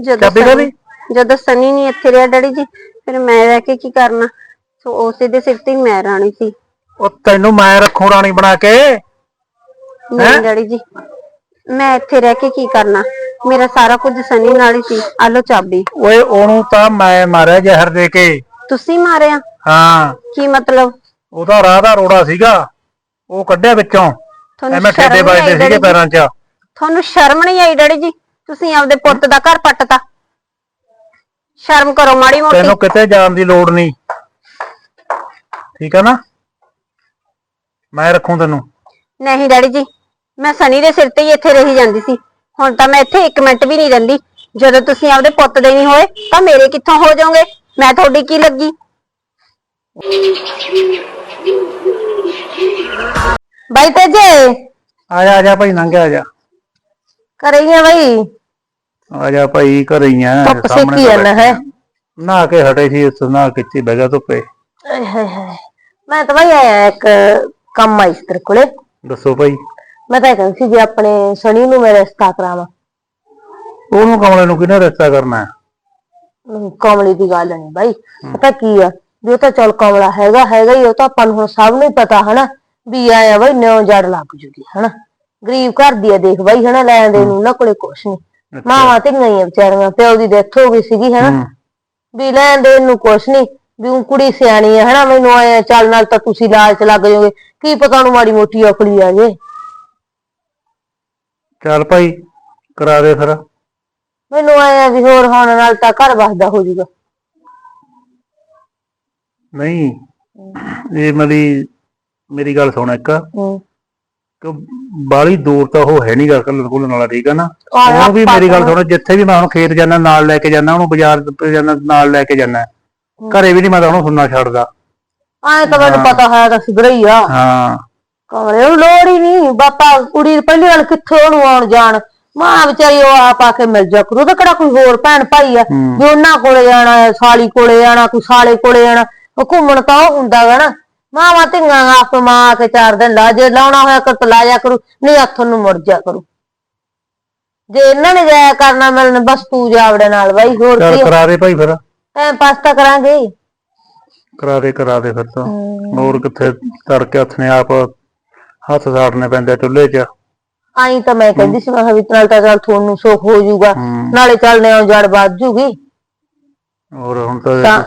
ਜਦੋਂ ਚਾਬੀ ਸਨੀ-? ਜਦੋਂ ਸਨੀ ਨਹੀਂ ਇੱਥੇ ਰਿਹਾ ਡੈਡੀ ਜੀ ਫਿਰ ਮੈਂ ਰਹਿ ਕੇ ਕੀ ਕਰਨਾ? ਸੋ ਉਸੇ ਦੇ ਸਿਰ ਤੇ ਹੀ ਮੈਂ ਰਾਣੀ ਸੀ। ਉਹ ਤੈਨੂੰ ਮੈਂ ਰੱਖੂ ਰਾਣੀ ਬਣਾ ਕੇ? ਨਹੀਂ ਡੈਡੀ ਜੀ ਮੈਂ ਇੱਥੇ ਰਹਿ ਕੇ ਕੀ ਕਰਨਾ? ਮੇਰਾ ਸਾਰਾ ਕੁਝ ਸਨੀ ਨਾਲ ਹੀ ਸੀ। ਆ ਲਓ ਚਾਬੀ। ਓਏ ਉਹਨੂੰ ਤਾਂ ਮੈਂ ਮਾਰਿਆ ਜ਼ਹਿਰ ਦੇ ਕੇ। ਤੁਸੀਂ ਮਾਰਿਆ? ਹਾਂ। ਕੀ ਮਤਲਬ? ਉਹਦਾ ਰਾਹ ਦਾ ਰੋੜਾ ਸੀਗਾ। ਉਹ ਕੱਢਿਆ ਵਿੱਚੋਂ। ਤੁਹਾਨੂੰ ਐਵੇਂ ਸ਼ਰਮ ਠੇਡੇ ਨਹੀਂ ਆਈ ਵੱਜਦੇ ਡੈਡੀ ਸੀਗੇ ਜੀ? ਪੈਰਾਂ 'ਚ। ਤੁਹਾਨੂੰ ਸ਼ਰਮ ਨਹੀਂ ਆਈ ਡੈਡੀ ਜੀ? ਤੁਸੀਂ ਆਪਦੇ ਪੁੱਤ ਦਾ ਘਰ ਪੱਟਤਾ। ਸ਼ਰਮ ਕਰੋ ਮਾੜੀ ਮੋਟੀ। ਤੈਨੂੰ ਕਿਤੇ ਜਾਣ ਦੀ ਲੋੜ ਨਹੀਂ। ਠੀਕ ਆ ਨਾ? ਮੈਂ ਰੱਖੂ ਤੈਨੂੰ। ਨਹੀਂ ਡੈਡੀ ਜੀ ਮੈਂ ਸਨੀ ਦੇ ਸਿਰ ਤੇ ਹੀ ਇੱਥੇ ਰਹੀ ਜਾਂਦੀ ਸੀ। ਹੁਣ ਤਾਂ ਮੈਂ ਇੱਥੇ 1 ਮਿੰਟ ਵੀ ਨਹੀਂ ਰਹਿੰਦੀ। ਜਦੋਂ ਤੁਸੀਂ ਆਪਦੇ ਪੁੱਤ ਦੇ ਨਹੀਂ ਹੋਏ ਤਾਂ ਮੇਰੇ ਕਿੱਥੋਂ ਹੋ ਜਾਓਗੇ? ਮੈਂ ਤੁਹਾਡੀ ਕੀ ਲੱਗੀ? ਬਾਈ ਤੇਜੇ। ਆ ਜਾ ਆ ਜਾ ਭਾਈ ਲੰਘ ਆ ਜਾ। ਕਰਈਏ ਬਾਈ? ਆ ਜਾ ਭਾਈ ਘਰੇ ਹੀ ਆ ਧੁੱਪ ਸੇਕੀ ਹੈ। ਨਹਾ ਕੇ ਹਟੇ ਸੀ ਉਸ ਨਾ ਕਿੱਥੇ ਬਹਿ ਗਿਆ ਧੁੱਪੇ। ਆਏ ਹਾਏ ਹਾਏ ਮੈਂ ਤਾਂ ਬਾਈ ਆਇਆ ਇੱਕ ਕੰਮ ਆਈ ਸੀ ਤੇਰੇ ਕੋਲੇ। ਦੱਸੋ ਭਾਈ। ਮੈਂ ਤਾਂ ਕਹਿੰਦੀ ਸੀ ਵੀ ਆਪਣੇ ਸਣੀ ਨੂੰ ਮੈਂ ਰਿਸ਼ਤਾ ਕਰਾਵਾਂ। ਉਹਨੂੰ ਕਮਲੇ ਨੂੰ ਕਿਹਨੇ ਰਿਸ਼ਤਾ ਕਰਨਾ ਹੈ? ਨਹੀਂ, ਕਮਲੀ ਦੀ ਗੱਲ ਨਹੀਂ ਬਾਈ ਪਤਾ ਕੀ ਆ ਵੀ ਉਹ ਤਾਂ ਚਲ ਕਮਲਾ ਹੈਗਾ ਹੈਗਾ ਹੀ ਉਹ ਤਾਂ ਆਪਾਂ ਨੂੰ ਹੁਣ ਸਭ ਨੂੰ ਹੀ ਪਤਾ ਹਨਾ ਵੀ ਆਇਆ ਬਾਈ ਨਿਉ ਜੜ ਲੱਗ ਜੂਗੀ ਹਨਾ। ਗਰੀਬ ਘਰ ਦੀ ਆ ਦੇਖ ਬਾਈ ਹਨਾ ਲੈਣ ਦੇ ਨੂੰ ਨਾ ਕੋਲੇ ਕੁਛ ਨਹੀਂ ਮਾਵਾਂ ਤੇ ਗਈਆਂ ਵਿਚਾਰੀਆਂ ਪਿਓ ਦੀ ਡੈਥ ਹੋ ਗਈ ਸੀਗੀ ਹਨਾ। ਵੀ ਲੈਣ ਦੇ ਨੂੰ ਕੁਛ ਨਹੀਂ ਵੀ ਉਹ ਕੁੜੀ ਸਿਆਣੀ ਆ ਹਨਾ ਮੈਨੂੰ ਆਇਆ ਚੱਲ ਨਾਲ ਤਾਂ ਤੁਸੀਂ ਲਾਲਚ ਲੱਗ ਜਾਓਗੇ। ਕੀ ਪਤਾ ਨੂੰ ਮਾੜੀ ਮੋਟੀ ਔਕੜੀ ਆ ਜੇ। ਚੱਲ ਭਾਈ ਕਰਾ ਦੇ ਫਿਰ। ਮੈਨੂੰ ਆਇਆ ਵੀ ਹੋਰ ਹੋਣ ਨਾਲ ਤਾਂ ਘਰ ਵਸਦਾ ਹੋ ਜਾਊਗਾ ਨਹੀਂ ਇਹ ਮੇਰੀ ਮੇਰੀ ਗੱਲ ਸੁਣ ਇੱਕ। ਹੂੰ। ਬਾਲੀ ਦੂਰ ਤਾਂ ਉਹ ਹੈ ਨਹੀਂ ਗੱਲ ਕਰਨ ਕੋਲ ਨਾਲਾ ਠੀਕ ਆ ਨਾ? ਉਹ ਵੀ ਮੇਰੀ ਗੱਲ ਸੁਣ ਜਿੱਥੇ ਵੀ ਮੈਂ ਹੁਣ ਖੇਤ ਜਾਣਾ ਨਾਲ ਲੈ ਕੇ ਜਾਣਾ ਉਹਨੂੰ ਬਾਜ਼ਾਰ ਤੇ ਜਾਣਾ ਨਾਲ ਲੈ ਕੇ ਜਾਣਾ ਘਰੇ ਵੀ ਨਹੀਂ ਮੈਂ ਤਾਂ ਉਹਨੂੰ ਸੁਣਨਾ ਛੱਡਦਾ। ਆਏ ਤਾਂ ਮੈਨੂੰ ਪਤਾ ਹੈ ਤਾਂ ਸਿਗੜਾ ਹੀ ਆ। ਹਾਂ। ਕਮਰੇ ਨੂੰ ਲੋੜ ਹੀ ਨਹੀਂ। ਬਾਪਾ ਕੁੜੀ ਪਹਿਲੀ ਗੱਲ ਕਿੱਥੇ ਉਹਨੂੰ ਆਉਣ ਜਾਣ? ਮਾਂ ਵਿਚਾਰੀ ਉਹ ਆਪ ਆ ਕੇ ਮਿਲ ਜਾ। ਕਰੂ ਉਹਦਾ ਕਿਹੜਾ ਕੋਈ ਹੋਰ ਭੈਣ ਭਾਈ ਆ। ਵੀ ਉਹਨਾਂ ਕੋਲੇ ਜਾਣਾ ਸਾਲੀ ਕੋਲੇ ਜਾਣਾ ਕੋਈ ਸਾਲੇ ਕੋਲੇ ਜਾਣਾ ਉਹ ਘੁੰਮਣ ਤਾਂ ਉਹ ਹੁੰਦਾ ਗਾ ਨਾ। ਮਾਵਾਂ ਧੀਆਂ ਆਪ ਮਾਂ ਕੇ ਚਾਰ ਦਿਨ ਲਾ ਜੇ ਲਾਉਣਾ ਹੋਇਆ ਕਰ ਤਾਂ ਲਾ ਜਾ ਕਰੂ ਨਹੀਂ ਹੱਥੋਂ ਨੂੰ ਮੁੜ ਜਾ ਕਰੂ। ਜੇ ਇਹਨਾਂ ਨੇ ਜਾਇਆ ਕਰਨਾ ਮਿਲਣ ਬਸ ਤੂੰ ਜਾਵੜੇ ਨਾਲ ਬਾਈ ਹੋਰ ਚੱਲ ਕੀ ਕਰਾ ਦੇ ਭਾਈ ਫਿਰ। ਟਾਈਮ ਪਾਸ ਤਾਂ ਕਰਾਂਗੇ। ਕਰਾ ਦੇ ਕਰਾ ਦੇ ਫਿਰ ਤਾਂ। ਹੋਰ ਕਿੱਥੇ ਤੜਕੇ ਹੱਥ ਨੇ ਆਪ ਹੱਥ ਸਾੜਨੇ ਪੈਂਦੇ ਆ ਚੁੱਲ੍ਹੇ 'ਚ। ਆਈ ਤਾਂ ਮੈਂ ਕਹਿੰਦੀ ਸੀ ਮੈਂ ਕਿਹਾ ਵੀ ਨਾਲ ਤਾਂ ਚੱਲ ਤੁਹਾਨੂੰ ਸੁੱਖ ਹੋ ਜਾਊਗਾ। ਨਾਲੇ ਚੱਲਨੇ ਆ ਜੜ ਵੱਧ ਜੂਗੀ। ਹੋਰ ਹੁਣ ਤਾਂ ਤਾਂ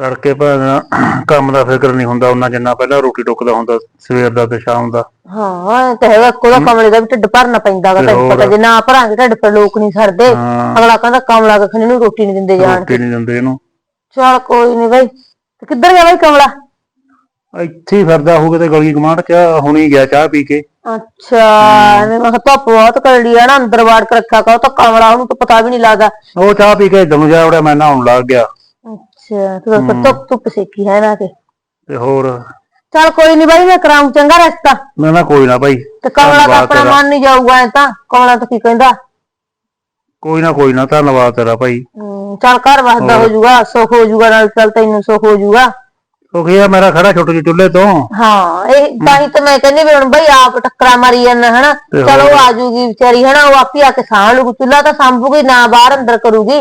ਤੜਕੇ ਭਾਵੇਂ ਕੰਮ ਦਾ ਫਿਕਰ ਨਹੀਂ ਹੁੰਦਾ ਉਹਨਾਂ ਜਿੰਨਾ ਪਹਿਲਾਂ ਰੋਟੀ ਟੁੱਕਦਾ ਹੁੰਦਾ ਸਵੇਰ ਦਾ ਤੇ ਸ਼ਾਮ ਦਾ। ਹਾਂ ਤਾਂ ਹੈਗਾ ਕੋਦਾ ਕਮਲੇ ਦਾ ਵੀ ਢਿੱਡ ਭਰਨਾ ਪੈਂਦਾ ਤੇ ਤੈਨੂੰ ਪਤਾ। ਜੇ ਨਾ ਭਰਾਂਗੇ ਢਿੱਡ ਪਰ ਲੋਕ ਨਹੀਂ ਸਰਦੇ ਅਗਲਾ ਕਹਿੰਦਾ ਕਮਲਾ ਕਖਣੇ ਨੂੰ ਰੋਟੀ ਨਹੀਂ ਦਿੰਦੇ ਜਾਣ ਰੋਟੀ ਨਹੀਂ ਦਿੰਦੇ ਇਹਨੂੰ। ਚਲ ਕੋਈ ਨਹੀਂ ਬਾਈ ਤੇ ਕਿੱਧਰ ਗਿਆ ਬਾਈ ਕਮਲਾ? ਇੱਥੇ ਫਿਰਦਾ ਹੋਊ ਕਿਤੇ ਗਲੀ ਗਮਾਂਡ ਚ ਹੁਣੀ ਗਿਆ ਚਾਹ ਪੀ ਕੇ। ਅੱਛਾ ਮੈਂ ਕਿਹਾ ਧੁੱਪ ਬਹੁਤ ਕਰੜੀ ਆ ਨਾ ਅੰਦਰ ਵਾੜ ਕੇ ਰੱਖਿਆ ਕਾ ਉਹ ਤਾਂ ਕਮਲਾ ਉਹਨੂੰ ਤਾਂ ਪਤਾ ਵੀ ਨਹੀਂ ਲੱਗਦਾ। ਉਹ ਚਾਹ ਪੀ ਕੇ ਦਮ ਜਾ ਵੜਿਆ ਮੈਂ ਨਹਾਉਣ ਲੱਗ ਗਿਆ। ਅੱਛਾ ਤੂੰ ਤਾਂ ਫਿਰ ਧੁੱਪ ਧੁੱਪ ਸੇਕੀ ਹੈ ਨਾ ਤੇ। ਤੇ ਹੋਰ? ਚਲ ਕੋਈ ਨਹੀਂ ਬਾਈ ਮੈਂ ਕਰਾਉਂ ਚੰਗਾ ਰਸਤਾ। ਮੈਂ ਨਾ ਕੋਈ ਨਾ ਭਾਈ ਤੇ ਕਮਲਾ ਤਾਂ ਧੰਨਵਾਦ ਆਪਣਾ ਤੇਰਾ। ਮਨ ਨਹੀਂ ਜਾਊਗਾ ਐ ਤਾਂ। ਕਮਲਾ ਤਾਂ ਕੀ ਕਹਿੰਦਾ? ਕੋਈ ਨਾ ਕੋਈ ਨਾ ਧੰਨਵਾਦ ਤੇਰਾ ਭਾਈ। ਹਮ, ਚੱਲ ਘਰ ਵਸਦਾ ਹੋ ਜਾਊਗਾ ਸੁੱਖ ਹੋ ਜਾਊਗਾ ਨਾਲ ਚੱਲ ਤੈਨੂੰ ਸੁੱਖ ਹੋ ਜਾਊਗਾ ਉਹ ਕੀ ਆ ਮੇਰਾ ਖੜਾ ਛੋਟੇ ਜਿਹੇ ਚੁੱਲ੍ਹੇ ਤੋਂ। ਹਾਂ ਇਹ ਤਾਂ ਹੀ ਤਾਂ ਮੈਂ ਕਹਿੰਦੀ ਵੀ ਹੁਣ ਬਈ ਆਪ ਟੱਕਰਾ ਮਾਰੀ ਜਾਂਦਾ ਹਨਾ। ਤੇ ਚਲੋ ਹੋਰ। ਆ ਜੂਗੀ ਵਿਚਾਰੀ ਹਨਾ ਉਹ ਆਪੀ ਆ ਕੇ ਸਾਂਭ ਲੂਗੀ। ਚੁੱਲਾ ਤਾਂ ਸੰਭੂਗੀ ਨਾ ਬਾਹਰ ਅੰਦਰ ਕਰੂਗੀ।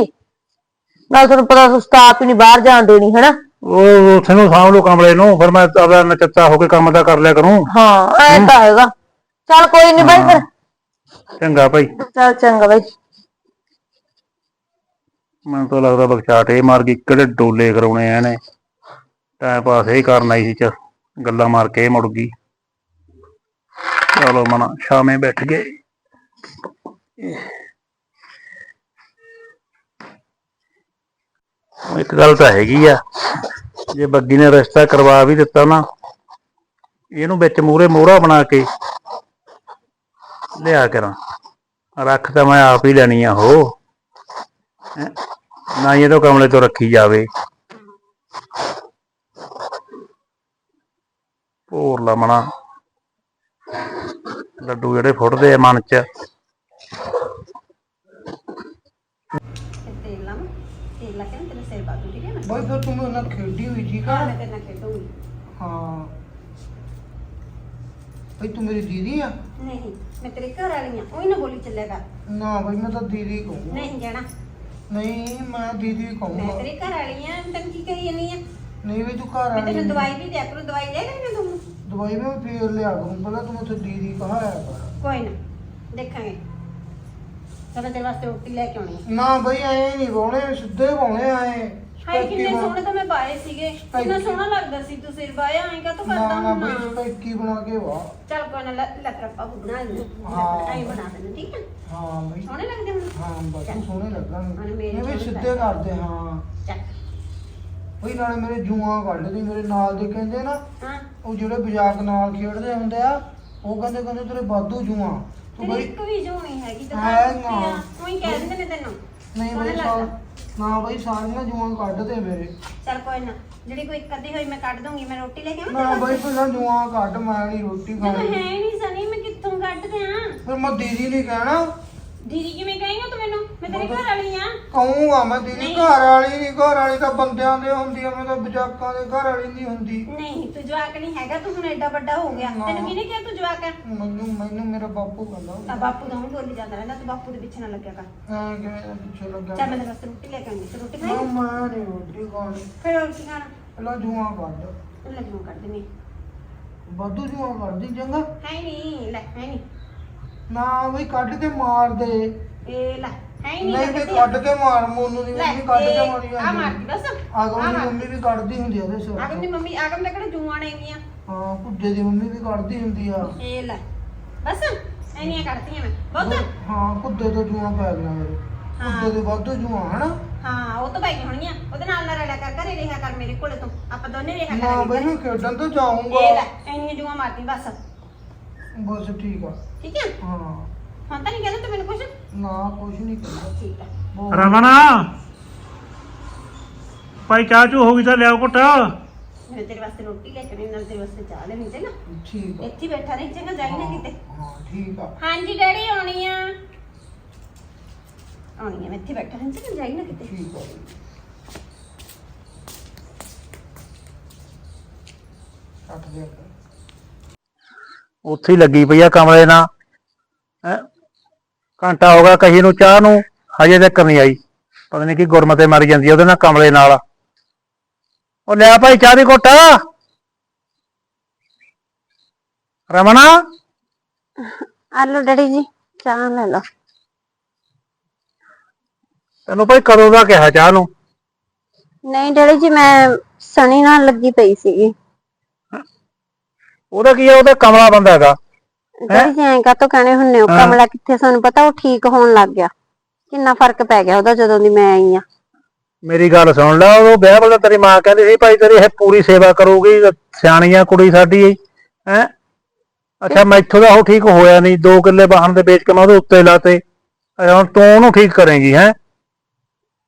ਨਾਲ ਤੁਹਾਨੂੰ ਪਤਾ ਆਪ ਹੀ ਨਹੀਂ ਬਾਹਰ ਜਾਣ ਦੇਣੀ ਹਨਾ? ਉਹ ਉੱਥੇ ਨੂੰ ਸਾਂਭ ਲਓ ਕਮਲੇ ਨੂੰ ਫਿਰ ਮੈਂ ਆਪਦਾ ਨਚੱਤਾ ਹੋ ਕੇ ਕੰਮ ਦਾ ਕਰ ਲਿਆ ਕਰੂੰ। ਹਾਂ ਐ ਤਾਂ ਹੈਗਾ। ਚੱਲ ਕੋਈ ਨਹੀਂ ਬਾਈ ਫਿਰ। ਚੰਗਾ ਭਾਈ ਚੱਲ ਚੰਗਾ ਬਾਈ। ਮੈਨੂੰ ਤਾਂ ਲੱਗਦਾ ਬਖਸ਼ਾਟ ਇਹ ਮਾਰ ਗਈ ਕਿਹੜੇ ਡੋਲੇ ਕਰਾਉਣੇ ਆ ਇਹਨੇ। ਟਾਈਮ ਪਾਸ ਇਹ ਕਰਨ ਆਈ ਸੀ ਚ ਗੱਲਾਂ ਮਾਰ ਕੇ ਇਹ ਮੁੜ ਗਈ। ਚਲੋ ਮਨਾ ਸ਼ਾਮੇ ਬੈਠ ਗਏ। ਇੱਕ ਗੱਲ ਤਾਂ ਹੈਗੀ ਆ, ਜੇ ਬੱਗੀ ਨੇ ਰਿਸ਼ਤਾ ਕਰਵਾ ਵੀ ਦਿੱਤਾ ਨਾ, ਇਹਨੂੰ ਵਿੱਚ ਮੂਰੇ ਮੋਹਰਾ ਬਣਾ ਕੇ ਲਿਆ ਕਰਾਂ। ਰੱਖ ਤਾਂ ਮੈਂ ਆਪ ਹੀ ਲੈਣੀ ਆ ਹੋ, ਨਾ ਇਹ ਤਾਂ ਕਮਲੇ ਤੋਂ ਰੱਖੀ ਜਾਵੇ। ਭੋਰ ਲਾ ਲੱਡੂ ਜਿਹੜੇ ਫੁੱਟਦੇ ਆ ਮਨ ਚ ਤੇਲ ਲਾ ਤੇਲ ਲਾ ਕੇ ਤੇਰੇ ਸਿਰ ਹੈ ਬਈ ਫਿਰ ਤੂੰ ਨਾਲ ਖੇਡੀ ਹੋਈ ਠੀਕ ਆ? ਮੈਂ ਤੇਰੇ ਨਾਲ ਖੇਡੂੰਗੀ। ਹਾਂ। ਬਈ ਤੂੰ ਮੇਰੀ ਦੀਦੀ ਆ? ਨਹੀਂ ਮੈਂ ਤੇਰੇ ਘਰ ਵਾਲੀ ਆ ਉਹੀ ਨਾ ਬੋਲੀ ਚੱਲੇਗਾ। ਨਾ ਬਈ ਮੈਂ ਤਾਂ ਦੀਦੀ ਕਹੂੰਗਾ। ਨਹੀਂ ਜਾਣਾ। ਨਹੀਂ ਮੈਂ ਦੀਦੀ ਮੈਂ ਕਹੂੰਗਾ ਤੇਰੇ ਘਰ ਵਾਲੀ ਆ ਤੈਨੂੰ ਕੀ ਕਹੀ ਜਾਨੀ ਆ? ਨਹੀਂ ਵੀ ਤੂੰ ਘਰ ਮੈਂ ਆਈ ਤੈਨੂੰ ਦਵਾਈ ਵੀ ਦਿਆ ਕਰੂੰ ਦਵਾਈ ਦੇ ਦੇਣੀ ਤੂੰ? ਦਵਾਈ ਮੈਂ ਫੇਰ ਲਿਆ ਕਰੂੰ ਪਹਿਲਾਂ ਤੂੰ ਉੱਥੇ ਦੀਦੀ ਕਹਾਇਆ ਕਰ। ਕੋਈ ਨਾ ਦੇਖਾਂਗੇ। ਚਲ ਤੇਰੇ ਵਾਸਤੇ ਰੋਟੀ ਲੈ ਕੇ ਆਉਣੀ। ਨਾ ਬਈ ਐ ਨਹੀਂ ਪਾਉਣੇ ਸਿੱਧੇ ਪਾਉਣੇ ਆਏ ਹਾਏ ਕਿੰਨੇ ਸੋਹਣੇ ਤਾਂ ਮੈਂ ਪਾਏ ਸੀਗੇ। ਕਿੰਨਾ ਸੋਹਣਾ ਲੱਗਦਾ ਸੀ ਤੂੰ ਸਿਰ ਬਾਇਆ ਐਂ ਕਾ ਤੂੰ ਨਾ ਕਰਦਾ ਨਾ ਹੁਣ ਬਈ ਸਪੈਕੀ ਬਣਾ ਕੇ ਵਾ। ਚੱਲ ਕੋਈ ਨਾ ਲੱਤਰਪਾ ਬਣਾ ਦੇ ਹਾਂ। ਐਂ ਬਣਾ ਦੇ ਠੀਕ ਹੈ? ਹਾਂ ਬਈ। ਸੋਹਣੇ ਲੱਗਦੇ ਹੁਣ? ਹਾਂ ਬਸ ਸੋਹਣੇ ਮੇਰੇ ਇਹ ਵੀ ਸਿੱਧੇ ਕਰਦੇ ਹਾਂ। ਚੱਲ। ਬਈ ਨਾਲੇ ਮੇਰੇ ਜੂਆਂ ਕੱਢਦੀ ਮੇਰੇ ਨਾਲ ਦੇ ਕਹਿੰਦੇ ਨਾ ਹਾਂ। ਉਹ ਜਿਹੜੇ ਬਾਜ਼ਾਰ ਨਾਲ ਖੇਡਦੇ ਹੁੰਦੇ ਆ ਉਹ ਕਹਿੰਦੇ ਕਹਿੰਦੇ ਤੇਰੇ ਵਾਧੂ ਜੂਆਂ। ਤੂੰ ਤੇਰੀ ਬਈ ਇੱਕ ਵੀ ਜੋ ਨਹੀਂ ਹੈਗੀ ਤਾਂ ਹੈ ਨਾ। ਉਹੀ ਕਹਿ ਦਿੰਦੇ ਨੇ ਤੈਨੂੰ। ਨਹੀਂ ਸੋਹਣੇ ਬਈ ਲੱਗਦਾ। ਨਾ ਬਈ ਸਾਰੀਆਂ ਜੂਆਂ ਕੱਢਦੇ ਮੇਰੇ। ਚੱਲ ਕੋਈ ਨਾ ਜਿਹੜੀ ਕੋਈ ਇੱਕ ਅੱਧੀ ਹੋਈ ਮੈਂ ਕੱਢ ਦੂੰਗੀ ਮੈਂ ਰੋਟੀ ਲੈ ਕੇ ਆਵਾਂ ਨਾ ਬਈ ਪਹਿਲਾਂ ਜੂਆਂ ਕੱਢ ਮੈਂ ਨਹੀਂ ਰੋਟੀ ਜਦੋਂ ਖਾਣੀ। ਹੈ ਨਹੀਂ ਸਨੀ ਮੈਂ ਕਿੱਥੋਂ ਕੱਢ ਦਿਆਂ ਫਿਰ ਮੈਂ ਦੀਦੀ ਨਹੀਂ ਕਹਿਣਾ ਦੀਦੀ ਕਿਵੇਂ ਕਹੇਂਗਾ ਤੂੰ ਮੈਨੂੰ? ਮੈਂ ਤੇਰੇ ਘਰ ਵਾਲੀ ਆ। ਕਹੂੰਗਾ ਮੈਂ ਦੀਦੀ ਨਹੀਂ। ਘਰ ਵਾਲੀ ਨਹੀਂ ਘਰ ਵਾਲੀ ਤਾਂ ਬੰਦਿਆਂ ਦੇ ਹੁੰਦੀ ਆ ਮੈਂ ਤਾਂ ਬਜਾਕਾਂ ਦੇ ਘਰ ਵਾਲੀ ਨਹੀਂ ਹੁੰਦੀ। ਨਹੀਂ ਤੂੰ ਜਵਾਕ ਨਹੀਂ ਹੈਗਾ ਤੂੰ ਹੁਣ ਐਡਾ ਵੱਡਾ ਹੋ ਗਿਆ। ਨਾ। ਤੈਨੂੰ ਕਿਹਨੇ ਕਿਹਾ ਤੂੰ ਜਵਾਕ ਹੈ ਮੈਨੂੰ ਮੈਨੂੰ ਮੇਰਾ ਬਾਪੂ ਕਹਿੰਦਾ ਤਾਂ ਬਾਪੂ ਦਾ ਹੁਣ ਬੋਲੀ ਜਾਂਦਾ ਰਹਿੰਦਾ ਤੂੰ ਬਾਪੂ ਦੇ ਪਿੱਛੇ ਨਾ ਲੱਗਿਆ ਕਰ। ਐ ਕਿਵੇਂ ਪਿੱਛੇ ਲੱਗਾ ਚੱਲ ਮੈਂ ਤੇਰੇ ਵਾਸਤੇ ਰੋਟੀ ਲੈ ਕੇ ਆਉਂਦੀ ਤੂੰ ਰੋਟੀ ਨਾ ਖਾਈ ਮੈਂ ਨਹੀਂ ਰੋਟੀ ਖਾਣੀ। ਫਿਰ ਰੋਟੀ ਖਾਣਾ? ਪਹਿਲਾਂ ਜੂਆਂ ਕੱਢ। ਤੂੰ ਲੈ ਜੂ ਕੱਢ ਦੇਣੀ ਵਾਧੂ ਜੂਆਂ ਕੱਢਦੀ ਚੰਗਾ। ਹੈ ਨਹੀਂ ਲੈ ਹੈ ਨਹੀਂ। ਨਾ ਬਈ ਕੱਢ ਕੇ ਮਾਰ ਦੇ। ਇਹ ਲੈ ਹੈ ਨਹੀਂ ਨਹੀਂ ਵੀ ਕੱਢ ਕੇ ਮਾਰ ਮੋਨੂੰ ਦੀ ਲੈ ਮੰਮੀ ਕੱਢ ਕੇ ਇਹ ਮਾਰੀ ਆ ਮਾਰਦੀ ਬਸ। ਆਗਮ ਆਹ ਦੀ ਮਾਰ। ਮੰਮੀ ਵੀ ਕੱਢਦੀ ਹੁੰਦੀ ਆ ਉਹਦੇ ਸਿਰ ਆਗਮ ਦੀ ਮੰਮੀ ਆਗਮ ਦੇ ਕਿਹੜੇ ਜੂਆਂ ਨੇ ਗੀਆਂ ਹਾਂ ਭੁੱਜੇ ਦੀ ਮੰਮੀ ਵੀ ਕੱਢਦੀ ਹੁੰਦੀ ਆ। ਇਹ ਲੈ ਬਸ। ਐਨੀਆਂ ਕੱਢਤੀਆਂ ਮੈਂ। ਬਹੁਤ ਹਾਂ ਕੁੱਦੇ ਤੋਂ ਜੂਆਂ ਪੈ ਗਈਆਂ ਮੇਰੇ। ਹਾਂ। ਕੁੱਦੇ ਦੇ ਵਾਧੂ ਜੂਆਂ ਹਨਾ? ਹਾਂ ਉਹ ਤਾਂ ਪਈਆਂ ਹੋਣੀਆਂ ਉਹਦੇ ਨਾਲ ਨਾ ਰਲਿਆ ਕਰ ਘਰੇ ਰਿਹਾ ਕਰ ਮੇਰੇ ਕੋਲੇ ਤੂੰ। ਆਪਾਂ ਦੋਨੇ ਰਿਹਾ ਨਾ ਕਰਾਂਗੇ। ਬਈ ਮੈਂ ਖੇਡਣ ਤਾਂ ਇਹ ਜਾਊਂਗਾ ਲੈ ਐਨੀਆਂ ਜੂਆਂ ਮਾਰਦੀ ਬਸ। ਬਸ ਠੀਕ ਆ। ਠੀਕ ਹੈ ਹਾਂ। ਹੁਣ ਤਾਂ ਨਹੀਂ ਕਹਿੰਦਾ ਤੂੰ ਮੈਨੂੰ ਕੁਛ? ਨਾ ਕੁਝ ਨਹੀਂ ਕਰਦਾ ਠੀਕ ਹੈ ਬਹੁਤ- ਰਮਨ। ਭਾਈ ਚਾਹ ਚੂ ਹੋ ਗਈ ਤਾਂ ਲਿਆਓ ਘੁੱਟ। ਮੈਂ ਤੇਰੇ ਵਾਸਤੇ ਰੋਟੀ ਲੈ ਕੇ ਆਉਣੀ ਨਾਲ ਤੇਰੇ ਵਾਸਤੇ ਚਾਹ ਲੈਣੀ ਤੇ ਨਾ ਠੀਕ ਆ। ਇੱਥੇ ਹੀ ਬੈਠਾ ਰਹੀ ਚੰਗਾ ਜਾਈ ਨਾ ਕਿਤੇ। ਹਾਂ ਠੀਕ ਆ। ਹਾਂਜੀ ਡੈਡੀ ਆਉਣੀ ਆ। ਆਉਣੀ ਆ ਮੈਂ ਇੱਥੇ ਬੈਠਾ ਰਹਿ ਚੰਗਾ ਜਾਈ ਨਾ ਕਿਤੇ। ਠੀਕ ਆ। ਕੱਟ ਦੇ ਉੱਥੇ ਹੀ ਲੱਗੀ ਪਈ ਆ ਕਮਰੇ ਨਾਲ। ਹੈਂ? ਘੰਟਾ ਹੋ ਗਿਆ ਕਹੀ ਨੂੰ ਚਾਹ ਨੂੰ ਹਜੇ ਤੱਕ ਨਹੀਂ ਆਈ। ਪਤਾ ਨਹੀਂ ਕੀ ਗੁਰਮਤੇ ਮਰ ਜਾਂਦੀ ਆ ਉਹਦੇ ਨਾਲ ਕਮਲੇ ਨਾਲ। ਉਹ ਲਿਆ ਭਾਈ ਚਾਹ ਦੀ ਘੁੱਟ। ਰਮਣਾ? ਆਲੋ ਡੈਡੀ ਜੀ ਚਾਹ ਲੈ ਲਓ। ਤੈਨੂੰ ਭਾਈ ਕਦੋਂ ਦਾ ਕਿਹਾ ਚਾਹ ਨੂੰ? ਨਹੀਂ ਡੈਡੀ ਜੀ ਮੈਂ ਸਣੀ ਨਾਲ ਲੱਗੀ ਪਈ ਸੀਗੀ। ਉਹਦਾ ਕੀ ਆ ਉਹਦਾ ਕਮਲਾ ਬੰਦਾ ਹੈਗਾ। ਜੀ ਐਂ ਕਾਤੋਂ ਕਹਿਣੇ ਹੁੰਨੇ ਹੋ। ਕਮਲਾ ਕਿੱਥੇ ਸਾਨੂੰ ਪਤਾ ਉਹ ਠੀਕ ਹੋਣ ਲੱਗ ਗਿਆ। ਕਿੰਨਾ ਫ਼ਰਕ ਪੈ ਗਿਆ ਉਹਦਾ ਜਦੋਂ ਦੀ ਮੈਂ ਆਈ ਆ। ਮੇਰੀ ਗੱਲ ਸੁਣ ਲੈ ਉਹ ਵਿਆਹ ਵੇਲੇ ਤੇਰੀ ਮਾਂ ਕਹਿੰਦੀ ਸੀ ਭਾਈ ਤੇਰੀ ਇਹ ਪੂਰੀ ਸੇਵਾ ਕਰੂਗੀ ਸਿਆਣੀ ਆ ਕੁੜੀ ਸਾਡੀ ਹੈ? ਅੱਛਾ ਮੈਥੋਂ ਦਾ ਉਹ ਠੀਕ ਹੋਇਆ ਨਹੀਂ ਦੋ ਕਿੱਲੇ ਵਾਹਨ ਦੇ ਵੇਚ ਕੇ ਮੈਂ ਉਹਦੇ ਉੱਤੇ ਲਾਤੇ। ਹੁਣ ਤੂੰ ਉਹਨੂੰ ਠੀਕ ਕਰੇਂਗੀ ਹੈ?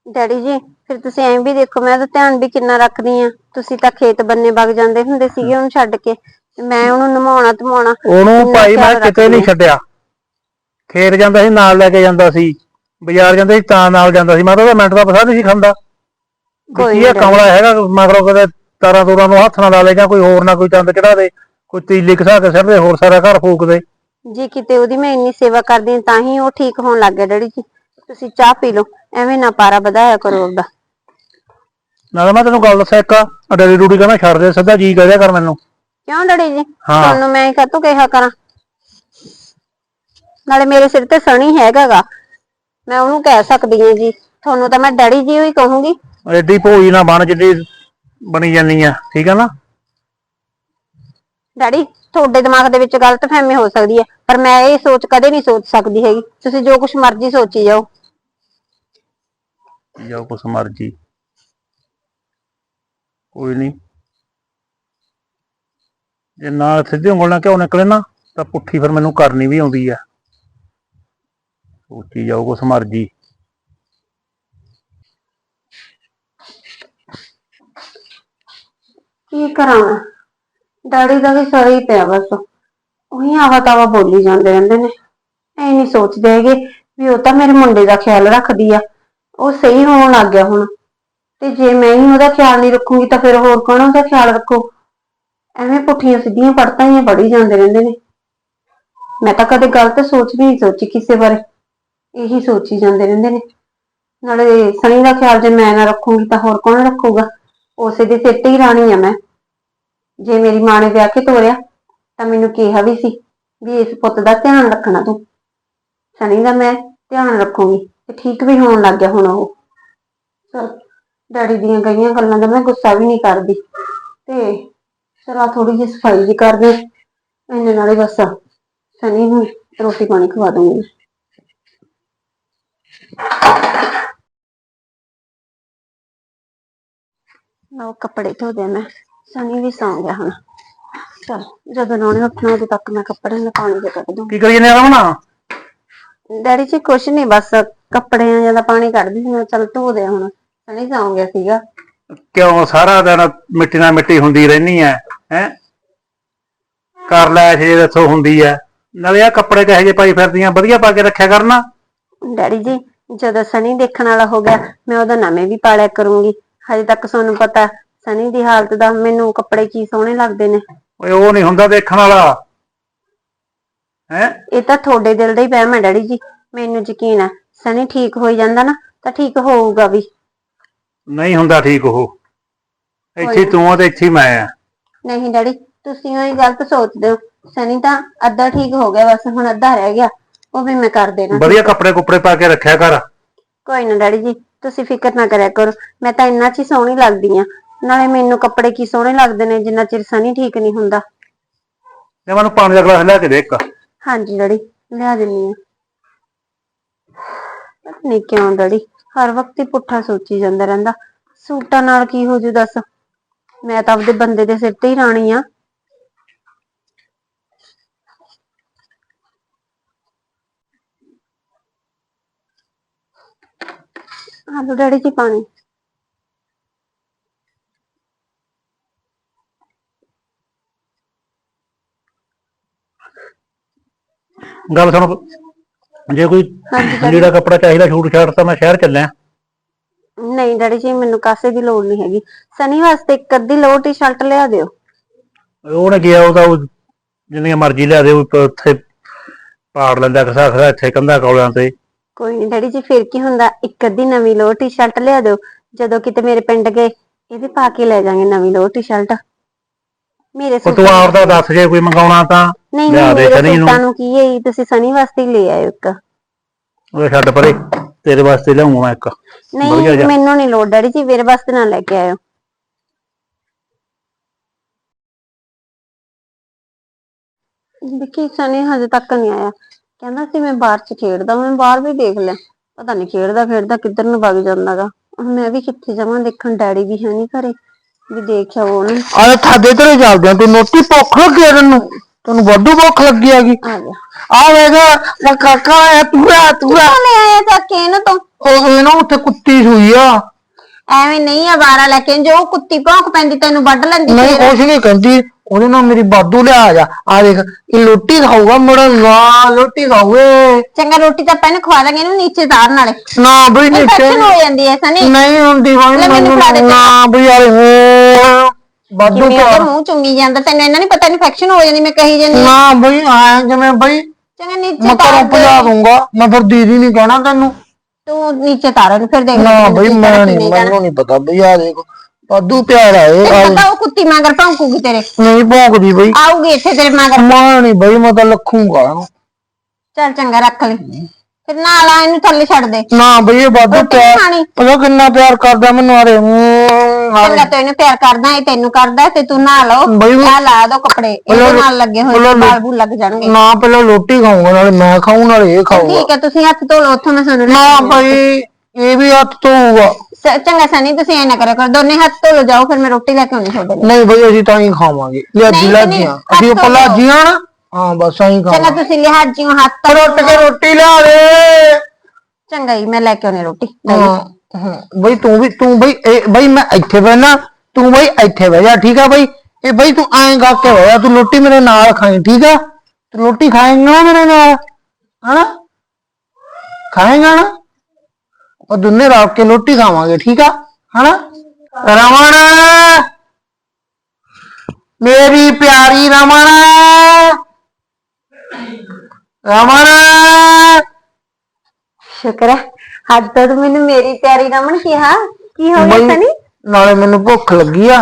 ਡੈਡੀ ਜੀ ਫਿਰ ਤੁਸੀਂ ਐਂ ਵੀ ਦੇਖੋ ਮੈਂ ਤਾਂ ਧਿਆਨ ਵੀ ਕਿੰਨਾ ਰੱਖਦੀ ਆ। ਤੁਸੀਂ ਤਾਂ ਖੇਤ ਬੰਨੇ ਵਗ ਜਾਂਦੇ ਹੁੰਦੇ ਸੀਗੇ ਉਹਨੂੰ ਛੱਡ ਕੇ। ਤੇ ਮੈਂ ਉਹਨੂੰ ਨਮਾਉਣਾ ਧਮਾਉਣਾ ਉਹਨੂੰ ਭਾਈ ਮੈਂ ਕਿਤੇ ਨਹੀਂ ਛੱਡਿਆ। ਖੇਤ ਜਾਂਦਾ ਸੀ ਨਾਲ ਲੈ ਕੇ ਜਾਂਦਾ ਸੀ। ਬਾਜ਼ਾਰ ਜਾਂਦਾ ਸੀ ਤਾਂ ਨਾਲ ਜਾਂਦਾ ਸੀ। ਮੈਂ ਤਾਂ ਉਹਦਾ ਮਿੰਟ ਦਾ ਪਸਾ ਨਹੀਂ ਸੀ ਖਾਂਦਾ। ਕੋਈ ਨੀ ਇਹ। ਕਮਲਾ ਹੈਗਾ ਮਗਰੋਂ ਕਦੇ ਤਾਰਾਂ ਤੂਰਾਂ ਨੂੰ ਹੱਥ ਨਾਲ ਲਾ ਲੈ ਜਾਂ ਕੋਈ ਹੋਰ ਨਾ ਕੋਈ ਚੰਦ ਚੜਾ ਦੇ ਕੋਈ ਤੀਲੀ ਘਸਾ ਕੇ ਸਿਰ ਦੇ ਹੋਰ ਸਾਰਾ ਘਰ ਫੂਕ ਦੇ। ਜੀ ਕਿਤੇ ਉਹਦੀ ਮੈਂ ਇੰਨੀ ਸੇਵਾ ਕਰਦੀ ਤਾਂ ਹੀ ਉਹ ਠੀਕ ਹੋਣ ਲੱਗ ਗਿਆ ਡੈਡੀ ਜੀ। ਤੁਸੀਂ ਚਾਹ ਪੀ ਲਓ ਐਵੇਂ ਨਾ ਪਾਰਾ ਵਧਾਇਆ ਕਰੋ ਉਹਦਾ ਨਾਲੇ ਮੈਂ ਤੈਨੂੰ ਗੱਲ ਦੱਸਿਆ ਇੱਕ ਡੈਡੀ ਡੂਡੀ ਕਹਿੰਦਾ ਛੱਡ ਦੇ ਸਿੱਧਾ ਜੀ ਕਹਿ ਦਿਆ ਕਰ ਮੈਨੂੰ। ਕਿਉਂ ਡੈਡੀ ਜੀ? ਹਾਂ। ਤੁਹਾਨੂੰ ਮੈਂ ਕਾਹਤੋਂ ਕਿਹਾ ਕਰਾਂ? ਨਾਲੇ ਮੇਰੇ ਸਿਰ ਤੇ ਸਣੀ ਹੈਗਾਗਾ। ਮੈਂ ਉਹਨੂੰ ਕਹਿ ਸਕਦੀ ਹਾਂ ਜੀ। ਤੁਹਾਨੂੰ ਤਾਂ ਮੈਂ ਡੈਡੀ ਜੀ ਹੀ ਕਹੂੰਗੀ। ਐਡੀ ਭੋਈ ਨਾ ਬਣ ਜਿੱਡੀ ਬਣੀ ਜਾਂਦੀ ਆ। ਠੀਕ ਆ ਨਾ? ਡੈਡੀ ਤੁਹਾਡੇ ਦਿਮਾਗ ਦੇ ਵਿੱਚ ਗਲਤਫਹਿਮੀ ਹੋ ਸਕਦੀ ਹੈ ਪਰ ਮੈਂ ਇਹ ਸੋਚ ਕਦੇ ਨਹੀਂ ਸੋਚ ਸਕਦੀ ਹੈਗੀ। ਤੁਸੀਂ ਜੋ ਕੁਝ ਮਰਜ਼ੀ ਸੋਚੀ ਜਾਓ। ਜਾਓ ਕੁਛ ਮਰਜ਼ੀ। ਕੋਈ ਨਹੀਂ ਜੇ ਨਾਲ ਸਿੱਧੀ ਉਂਗਲ ਨਾਲ ਕਿਉਂ ਨਿਕਲੇ ਨਾ, ਤਾਂ ਪੁੱਠੀ ਫਿਰ ਮੈਨੂੰ ਕਰਨੀ ਵੀ ਆਉਂਦੀ ਆ। ਸੋਚੀ ਜਾਓ ਕੁਛ ਮਰਜ਼ੀ। ਕੀ ਕਰਾਂ ਮੈਂ? ਡੈਡੀ ਦਾ ਵੀ ਸਹੀ ਪਿਆ ਬਸ। ਉਹੀ ਆਵਾ ਤਾਵਾ ਬੋਲੀ ਜਾਂਦੇ ਰਹਿੰਦੇ ਨੇ। ਐ ਨਹੀਂ ਸੋਚਦੇ ਹੈਗੇ ਵੀ ਉਹ ਤਾਂ ਮੇਰੇ ਮੁੰਡੇ ਦਾ ਖਿਆਲ ਰੱਖਦੀ ਆ। ਉਹ ਸਹੀ ਹੋਣ ਲੱਗ ਗਿਆ ਹੁਣ। ਤੇ ਜੇ ਮੈਂ ਹੀ ਉਹਦਾ ਖਿਆਲ ਨਹੀਂ ਰੱਖੂੰਗੀ ਤਾਂ ਫਿਰ ਹੋਰ ਕੌਣ ਉਹਦਾ ਖਿਆਲ ਰੱਖੂ? ਐਵੇਂ ਪੁੱਠੀਆਂ ਸਿੱਧੀਆਂ ਪੜਤਾਂ ਹੀ ਪੜੀ ਜਾਂਦੇ ਰਹਿੰਦੇ ਨੇ। ਮੈਂ ਤਾਂ ਕਦੇ ਗਲਤ ਸੋਚ ਵੀ ਨਹੀਂ ਸੋਚੀ ਕਿਸੇ ਬਾਰੇ। ਇਹੀ ਸੋਚੀ ਜਾਂਦੇ ਰਹਿੰਦੇ ਨੇ। ਨਾਲੇ ਸਣੀ ਦਾ ਖਿਆਲ ਜੇ ਮੈਂ ਨਾ ਰੱਖੂੰਗੀ ਤਾਂ ਹੋਰ ਕੌਣ ਰੱਖੂਗਾ? ਉਸੇ ਦੀ ਸਿਰ ਤੇ ਹੀ ਰਾਣੀ ਆ ਮੈਂ। ਜੇ ਮੇਰੀ ਮਾਂ ਨੇ ਵਿਆਹ ਕੇ ਤੋਰਿਆ, ਤਾਂ ਮੈਨੂੰ ਕਿਹਾ ਵੀ ਸੀ ਵੀ ਇਸ ਪੁੱਤ ਦਾ ਧਿਆਨ ਰੱਖਣਾ ਤੂੰ। ਸਣੀ ਦਾ ਮੈਂ ਧਿਆਨ ਰੱਖੂੰਗੀ ਤੇ ਠੀਕ ਵੀ ਹੋਣ ਲੱਗ ਗਿਆ ਹੁਣ ਉਹ। ਚਲ, ਡੈਡੀ ਦੀਆਂ ਗਈਆਂ ਗੱਲਾਂ ਦਾ ਮੈਂ ਗੁੱਸਾ ਵੀ ਨਹੀਂ ਕਰਦੀ। ਤੇ ਚਲਾ ਥੋੜੀ ਜਿਹੀ ਸਫ਼ਾਈ ਵੀ ਕਰ ਦੇ ਇੰਨੇ ਨਾਲੇ ਬਸ ਸਨੀ ਨੂੰ ਰੋਟੀ ਪਾਣੀ ਖਵਾ ਦੂੰਗੀ ਉਹ ਕੱਪੜੇ ਧੋ ਦਿਆਂ ਮੈਂ ਸਨੀ ਵੀ ਸੌਂ ਗਿਆ ਹੁਣ। ਚਲ ਜਦੋਂ ਨਾਉਣੇ ਉੱਠਣਾ ਉਦੋਂ ਤੱਕ ਮੈਂ ਕੱਪੜੇ ਨੂੰ ਪਾਣੀ ਦੇ ਕੱਢ ਦੂੰ ਕੀ ਕਰੀ ਜਾਂਦੇ ਰਮਣਾ ਡੈਡੀ ਜੀ ਕੁਛ ਨਹੀਂ ਬਸ ਕੱਪੜਿਆਂ ਜ਼ਿਆਦਾ ਪਾਣੀ ਕੱਢਦੀ ਸੀ ਮੈਂ ਚਲ ਧੋ ਦਿਆਂ ਹੁਣ। ਸਨੀ ਸੌਂ ਗਿਆ ਸੀਗਾ। ਕਿਉਂ ਸਾਰਾ ਦਿਨ ਮਿੱਟੀ ਨਾਲ ਮਿੱਟੀ ਹੁੰਦੀ ਰਹਿਨੀ ਐ ਹੈ? ਕਰ ਲੈ ਜੇ ਦੱਸੋ ਹੁੰਦੀ ਐ। ਨਾਲੇ ਆ ਕੱਪੜੇ ਕਹੇ ਜੇ ਪਾਈ ਫਿਰਦੀਆਂ ਵਧੀਆ ਪਾ ਕੇ ਰੱਖਿਆ ਕਰਨਾ। ਡੈਡੀ ਜੀ ਜਦੋਂ ਸਨੀ ਦੇਖਣ ਵਾਲਾ ਹੋ ਗਿਆ ਮੈਂ ਉਹਦਾ ਨਵੇਂ ਵੀ ਪਾਲਿਆ ਕਰੂੰਗੀ। ਹਜੇ ਤੱਕ ਤੁਹਾਨੂੰ ਪਤਾ ਸਨੀ ਦੀ ਹਾਲਤ ਦਾ ਮੈਨੂੰ ਕੱਪੜੇ ਕੀ ਸੋਹਣੇ ਲੱਗਦੇ ਨੇ। ਓਏ ਉਹ ਨਹੀਂ ਹੁੰਦਾ ਦੇਖਣ ਵਾਲਾ। ਹੈ? ਇਹ ਤਾਂ ਤੁਹਾਡੇ ਦਿਲ ਦਾ ਹੀ ਵਹਿਮ ਹੈ ਡੈਡੀ ਜੀ ਮੈਨੂੰ ਯਕੀਨ ਹੈ ਸਨੀ ਠੀਕ ਹੋਈ ਜਾਂਦਾ ਨਾ ਤਾਂ ਠੀਕ ਹੋਊਗਾ ਵੀ। ਨਹੀਂ ਹੁੰਦਾ ਠੀਕ ਉਹ। ਇੱਥੇ ਤੂੰ ਆ ਤੇ ਇੱਥੇ ਮੈਂ ਆ। ਨਹੀਂ ਡੈਡੀ ਤੁਸੀਂ ਉਹ ਗਲਤ ਸੋਚਦੇ ਹੋ। ਸਨੀ ਤਾਂ ਅੱਧਾ ਠੀਕ ਹੋ ਗਿਆ ਬਸ ਹੁਣ ਅੱਧਾ ਰਹਿ ਗਿਆ। ਉਹ ਵੀ ਮੈਂ ਕਰ ਦੇਣਾ। ਵਧੀਆ ਕੱਪੜੇ ਕੁੱਪੜੇ ਪਾ ਕੇ ਰੱਖਿਆ ਕਰ। ਕੋਈ ਨਾ ਡੈਡੀ ਜੀ ਤੁਸੀਂ ਫਿਕਰ ਨਾ ਕਰਿਆ ਕਰੋ। ਮੈਂ ਤਾਂ ਇੰਨਾ ਚ ਸੋਹਣੀ ਲੱਗਦੀ ਆ। ਨਾਲੇ ਮੈਨੂੰ ਕੱਪੜੇ ਕੀ ਸੋਹਣੇ ਲੱਗਦੇ ਨੇ ਜਿੰਨਾ ਚਿਰ ਸਨੀ ਠੀਕ ਨਹੀਂ ਹੁੰਦਾ। ਤੇ ਮੈਨੂੰ ਪਾਣੀ ਦਾ ਗਲਾਸ ਲਿਆ ਕੇ ਦੇ ਇੱਕ। ਹਾਂਜੀ ਡੈਡੀ ਲਿਆ ਦਿੰਨੀ ਆ। ਪਤਾ ਨਹੀਂ ਕਿਉਂ ਡੈਡੀ। ਹਰ ਵਕਤ ਹੀ ਪੁੱਠਾ ਸੋਚੀ ਜਾਂਦਾ ਰਹਿੰਦਾ। ਸੂਟਾਂ ਨਾਲ ਕੀ ਹੋ ਜੂ ਦੱਸ? ਮੈਂ ਤਾਂ ਆਪਦੇ ਬੰਦੇ ਦੇ ਸਿਰ ਤੇ ਹੀ ਰਾਣੀ ਆ। ਆਲੂ ਡੈਡੀ ਜੀ ਪਾਣੀ। ਗੱਲ ਸੁਣ। ਜੇ ਕੋਈ ਜਿਹੜਾ ਕੱਪੜਾ ਚਾਹੀਦਾ ਛੂਟ ਛਾਟ ਤਾਂ ਮੈਂ ਸ਼ਹਿਰ ਚੱਲਿਆ। ਨਹੀਂ ਡੈਡੀ ਜੀ ਮੈਨੂੰ ਕਾਸੇ ਦੀ ਲੋੜ ਨਹੀਂ ਹੈਗੀ। ਸਨੀ ਵਾਸਤੇ ਇੱਕ ਅੱਧੀ ਲੋਅਰ ਟੀ-ਸ਼ਰਟ ਲਿਆ ਦਿਓ। ਉਹਨੇ ਕਿਹਾ ਉਹ ਤਾਂ ਉਹ ਜਿੰਨੀਆਂ ਮਰਜ਼ੀ ਲਿਆ ਦੇ ਉਹ ਪ- ਉੱਥੇ ਪਾੜ ਲੈਂਦਾ ਖਸਾ ਖਸਾ ਇੱਥੇ ਕੰਧਾ ਕੌਲਿਆਂ ਤੇ। ਕੋਈ ਨਹੀਂ ਡੈਡੀ ਜੀ ਫਿਰ ਕੀ ਹੁੰਦਾ? ਇੱਕ ਅੱਧੀ ਨਵੀਂ ਲੋਅਰ ਟੀ-ਸ਼ਰਟ ਲਿਆ ਦਿਓ। ਜਦੋਂ ਕਿਤੇ ਮੇਰੇ ਪਿੰਡ ਗਏ ਇਹਦੇ ਪਾ ਕੇ ਲੈ ਜਾਾਂਗੇ ਨਵੀਂ ਲੋਅਰ ਟੀ-ਸ਼ਰਟ ਮੇਰੇ ਉਹ ਤੂੰ ਆਪ ਦਾ ਦੱਸ ਜੇ ਕੋਈ ਮੰਗਾਉਣਾ ਤਾਂ। ਨਹੀਂ ਲਿਆ ਨਹੀਂ ਦੇ ਮੇਰੇ ਸਨੀ ਨੂੰ। ਸੂਟਾਂ ਨੂੰ ਕੀ ਹੈ ਜੀ, ਤੁਸੀਂ ਸਨੀ ਵਾਸਤੇ ਹੀ ਲੈ ਆਇਓ ਇੱਕ। ਉਹ ਛੱਡ ਪਰੇ ਤੇਰੇ ਵਾਸਤੇ ਲਿਆਉਂਗਾ ਮੈਂ ਇੱਕ। ਵਧੀਆ ਨਹੀਂ ਜਿਹਾ। ਮੈਨੂੰ ਨਹੀਂ ਲੋੜ ਡੈਡੀ ਜੀ ਮੇਰੇ ਵਾਸਤੇ ਨਾ ਲੈ ਕੇ ਆਇਓ। ਦੇਖੀ ਸਨੀ ਹਜੇ ਤੱਕ ਨਹੀਂ ਆਇਆ। ਕਹਿੰਦਾ ਸੀ ਮੈਂ ਬਾਹਰ ਚ ਖੇਡਦਾ ਮੈਂ ਬਾਹਰ ਵੀ ਦੇਖ ਲਿਆ। ਪਤਾ ਨਹੀਂ ਖੇਡਦਾ ਖੇਡਦਾ ਕਿੱਧਰ ਨੂੰ ਵਗ ਜਾਂਦਾਗਾ। ਹੁਣ ਮੈਂ ਵੀ ਕਿੱਥੇ ਜਾਵਾਂ ਦੇਖਣ ਡੈਡੀ ਵੀ ਹੈ ਨਹੀਂ ਘਰੇ। ਵੀ ਦੇਖਿਆ ਉਹਨੂੰ। ਆਲੇ ਥਾਦੇ ਤੇਰੇ ਚੱਲਦੇ ਆ, ਤੂੰ ਨੋਟੀ ਭੁੱਖ ਲੱਗੀ ਆ ਤੈਨੂੰ ਤੈਨੂੰ ਵਾਧੂ ਭੁੱਖ ਲੱਗੀ ਹੈਗੀ। ਆ ਗਿਆ ਆ ਵੇਗਾ ਮੈਂ ਕਾਕਾ ਆਇਆ ਤੂਰਾ ਤੂਰਾ ਲੈ ਆਇਆ ਤਾਂ ਕੇ ਨਾ ਤੂੰ? ਉਹ ਇਹ ਨਾ ਉੱਥੇ ਕੁੱਤੀ ਸੂਈ ਆ। ਐਵੇਂ ਨਹੀਂ ਆ ਵਾਰਾ ਲੈ ਕੇ ਜੋ ਕੁੱਤੀ ਭੌਂਕ ਪੈਂਦੀ ਤੈਨੂੰ ਵੱਢ ਲੈਂਦੀ ਨਹੀਂ ਫੇਰ। ਕੁਛ ਨਹੀਂ ਕਹਿੰਦੀ। ਉਹਦੇ ਨਾਲ ਮੇਰੀ ਬਾਦੂ ਲਿਆ ਜਾ। ਆ ਦੇਖ ਇਹ ਰੋਟੀ ਖਾਊਗਾ ਮੇਰਾ ਨਾ ਰੋਟੀ ਖਾਊਏ ਚੰਗਾ ਰੋਟੀ ਤਾਂ ਪਹਿਲਾਂ ਖਵਾ ਦਾਂਗੇ ਇਹਨੂੰ ਨੀਚੇ ਤਾਰਨ ਵਾਲੇ ਨਾ ਬਈ ਨੀਚੇ ਇਨਫੈਕਸ਼ਨ ਹੋ ਜਾਂਦੀ ਹੈ ਸਨੀ। ਨਹੀਂ ਹੁੰਦੀ ਲੈ ਮੈਨੂੰ ਫੜਾ ਦੇ ਨਾ ਬਈ ਯਾਰ ਹੋ। ਬਾਦੂ ਤਾਂ ਮੂੰਹ ਚੁੰਗੀ ਜਾਂਦਾ ਤੈਨੂੰ ਇਹਨਾਂ ਨਹੀਂ ਪਤਾ ਇਨਫੈਕਸ਼ਨ ਹੋ ਜਾਂਦੀ ਮੈਂ ਕਹੀ ਜਾਂਦੀ ਨਾ ਬਈ ਆਇਆ ਜਿਵੇਂ ਬਈ ਚੰਗਾ ਨੀਚੇ ਮੈਂ ਤਾਰ ਘਰੋਂ ਦੇ। ਭਜਾ ਦੂੰਗਾ ਮੈਂ ਫਿਰ ਦੀਦੀ ਨਹੀਂ ਕਹਿਣਾ ਤੈਨੂੰ। ਤੂੰ ਨੀਚੇ ਤਾਰ ਇਹਨੂੰ ਫਿਰ ਦੇਖ ਨਾ ਤੈਨੂੰ ਬਈ ਕੀ ਮੈਂ ਕੀ ਨਹੀਂ। ਮੈਨੂੰ ਨਹੀਂ ਪਤਾ ਬਈ ਆ ਦੇਖ। ਬਾਦੂ ਪਿਆਰ ਆਏ ਤੈਨੂੰ ਪਤਾ ਉਹ ਕੁੱਤੀ ਮਗਰ ਭੌਂਕੂਗੀ ਤੇਰੇ। ਨਹੀਂ ਭੌਂਕਦੀ ਬਈ। ਆਊਗੀ ਇੱਥੇ ਤੇਰੇ ਮਗਰ। ਮੈਂ ਨਹੀਂ ਬਈ ਮੈਂ ਤਾਂ ਲੱਖੂਗਾ ਚੱਲ ਚੰਗਾ ਰੱਖ ਲਈ ਫਿਰ ਨਾਲ ਆ ਇਹਨੂੰ ਥੱਲੇ ਛੱਡ ਦੇ। ਨਾ ਬਈ ਇਹ ਰੋਟੀ ਪਿਆਰ ਖਾਣੀ। ਪਤਾ ਕਿੰਨਾ ਪਿਆਰ ਕਰਦਾ ਮੈਨੂੰ ਆਰੇ ਚੰਗਾ ਤੂੰ ਇਹਨੂੰ ਪਿਆਰ ਕਰਦਾ ਇਹ ਤੈਨੂੰ ਕਰਦਾ ਤੇ ਤੂੰ ਨਾ ਲਓ ਬਈ ਮੈਂ- ਆ ਲਾ ਦੋ ਕੱਪੜੇ। ਇਹਦੇ ਨਾਲ ਲੱਗੇ ਹੋਏ ਨੇ, ਬਾਲ ਬੂਲ ਲੱਗ ਜਾਣਗੇ। ਨਾ ਪਹਿਲਾਂ ਰੋਟੀ ਖਾਊਂਗਾ ਨਾਲੇ ਮੈਂ ਖਾਊਂ ਨਾਲੇ ਇਹ ਖਾਊਗਾ ਠੀਕ ਹੈ ਤੁਸੀਂ ਹੱਥ ਧੋ ਲਓ ਉੱਥੋਂ ਮੈਂ ਤੁਹਾਨੂੰ ਲੈ ਨਾ ਬਈ ਇਹ ਵੀ ਹੱਥ ਧੋਊਗਾ। ਸ- ਚੰਗਾ ਸਨੀ ਤੁਸੀਂ ਐ ਨਾ ਕਰਿਆ ਕਰੋ ਦੋਨੇ ਹੱਥ ਧੋ ਲਓ ਜਾਓ ਫਿਰ ਮੈਂ ਰੋਟੀ ਲੈ ਕੇ ਆਉਣੀ ਤੁਹਾਡੇ ਲਈ। ਨਹੀਂ ਬਈ ਅਸੀਂ ਤਾਂ ਹੀ ਖਾਵਾਂਗੇ। ਲਿਆਜੀ ਨਹੀਂ, ਲਾਜੀਆਂ ਨਹੀਂ, ਅਸੀਂ ਹੱਥ ਧੋ ਪਲਾ ਲਓ। ਜੀਆਂ ਨਾ ਹਾਂ ਬਸ ਅਸੀਂ ਚੰਗਾ ਖਾਵਾਂਗੇ। ਤੁਸੀਂ ਲਿਹਾਜ਼ੀ ਹੱਥ ਧੋ ਰੋਟ ਕੇ ਰੋਟੀ ਲਿਆ ਦੇ। ਚੰਗਾ ਜੀ ਮੈਂ ਲੈ ਕੇ ਆਉਣੀ ਰੋਟੀ। ਹਾਂ ਹਾਂ। ਬਈ ਤੂੰ ਵੀ ਤੂੰ ਬਈ ਇਹ ਬਈ ਮੈਂ ਇੱਥੇ ਬਹਿਣਾ ਤੂੰ ਬਈ ਇੱਥੇ ਬਹਿ ਜਾ ਠੀਕ ਆ ਬਈ? ਇਹ ਬਈ ਤੂੰ ਐਂ ਗਾ ਕੇ ਬਹਿ ਜਾ ਤੂੰ ਰੋਟੀ ਮੇਰੇ ਨਾਲ ਖਾਈ ਠੀਕ ਆ? ਤੂੰ ਰੋਟੀ ਖਾਏਂਗਾ ਨਾ ਮੇਰੇ ਨਾਲ ਹਨਾ? ਖਾਏਂਗਾ ਨਾ? ਉਹ ਦੋਨੇ ਰਲ ਕੇ ਰੋਟੀ ਖਾਵਾਂਗੇ ਠੀਕ ਆ? ਹਨਾ? ਰਮਣ! ਮੇਰੀ ਪਿਆਰੀ ਰਮਣ! ਰਮਨ ਸ਼ੁਕਰ ਹੈ ਅੱਜ ਤਾਂ ਤੂੰ ਮੈਨੂੰ ਮੇਰੀ ਪਿਆਰੀ ਰਮਨ ਕਿਹਾ। ਕੀ ਹੋ ਗਿਆ ਸਨੀ? ਨਾਲੇ ਮੈਨੂੰ ਭੁੱਖ ਲੱਗੀ ਆ।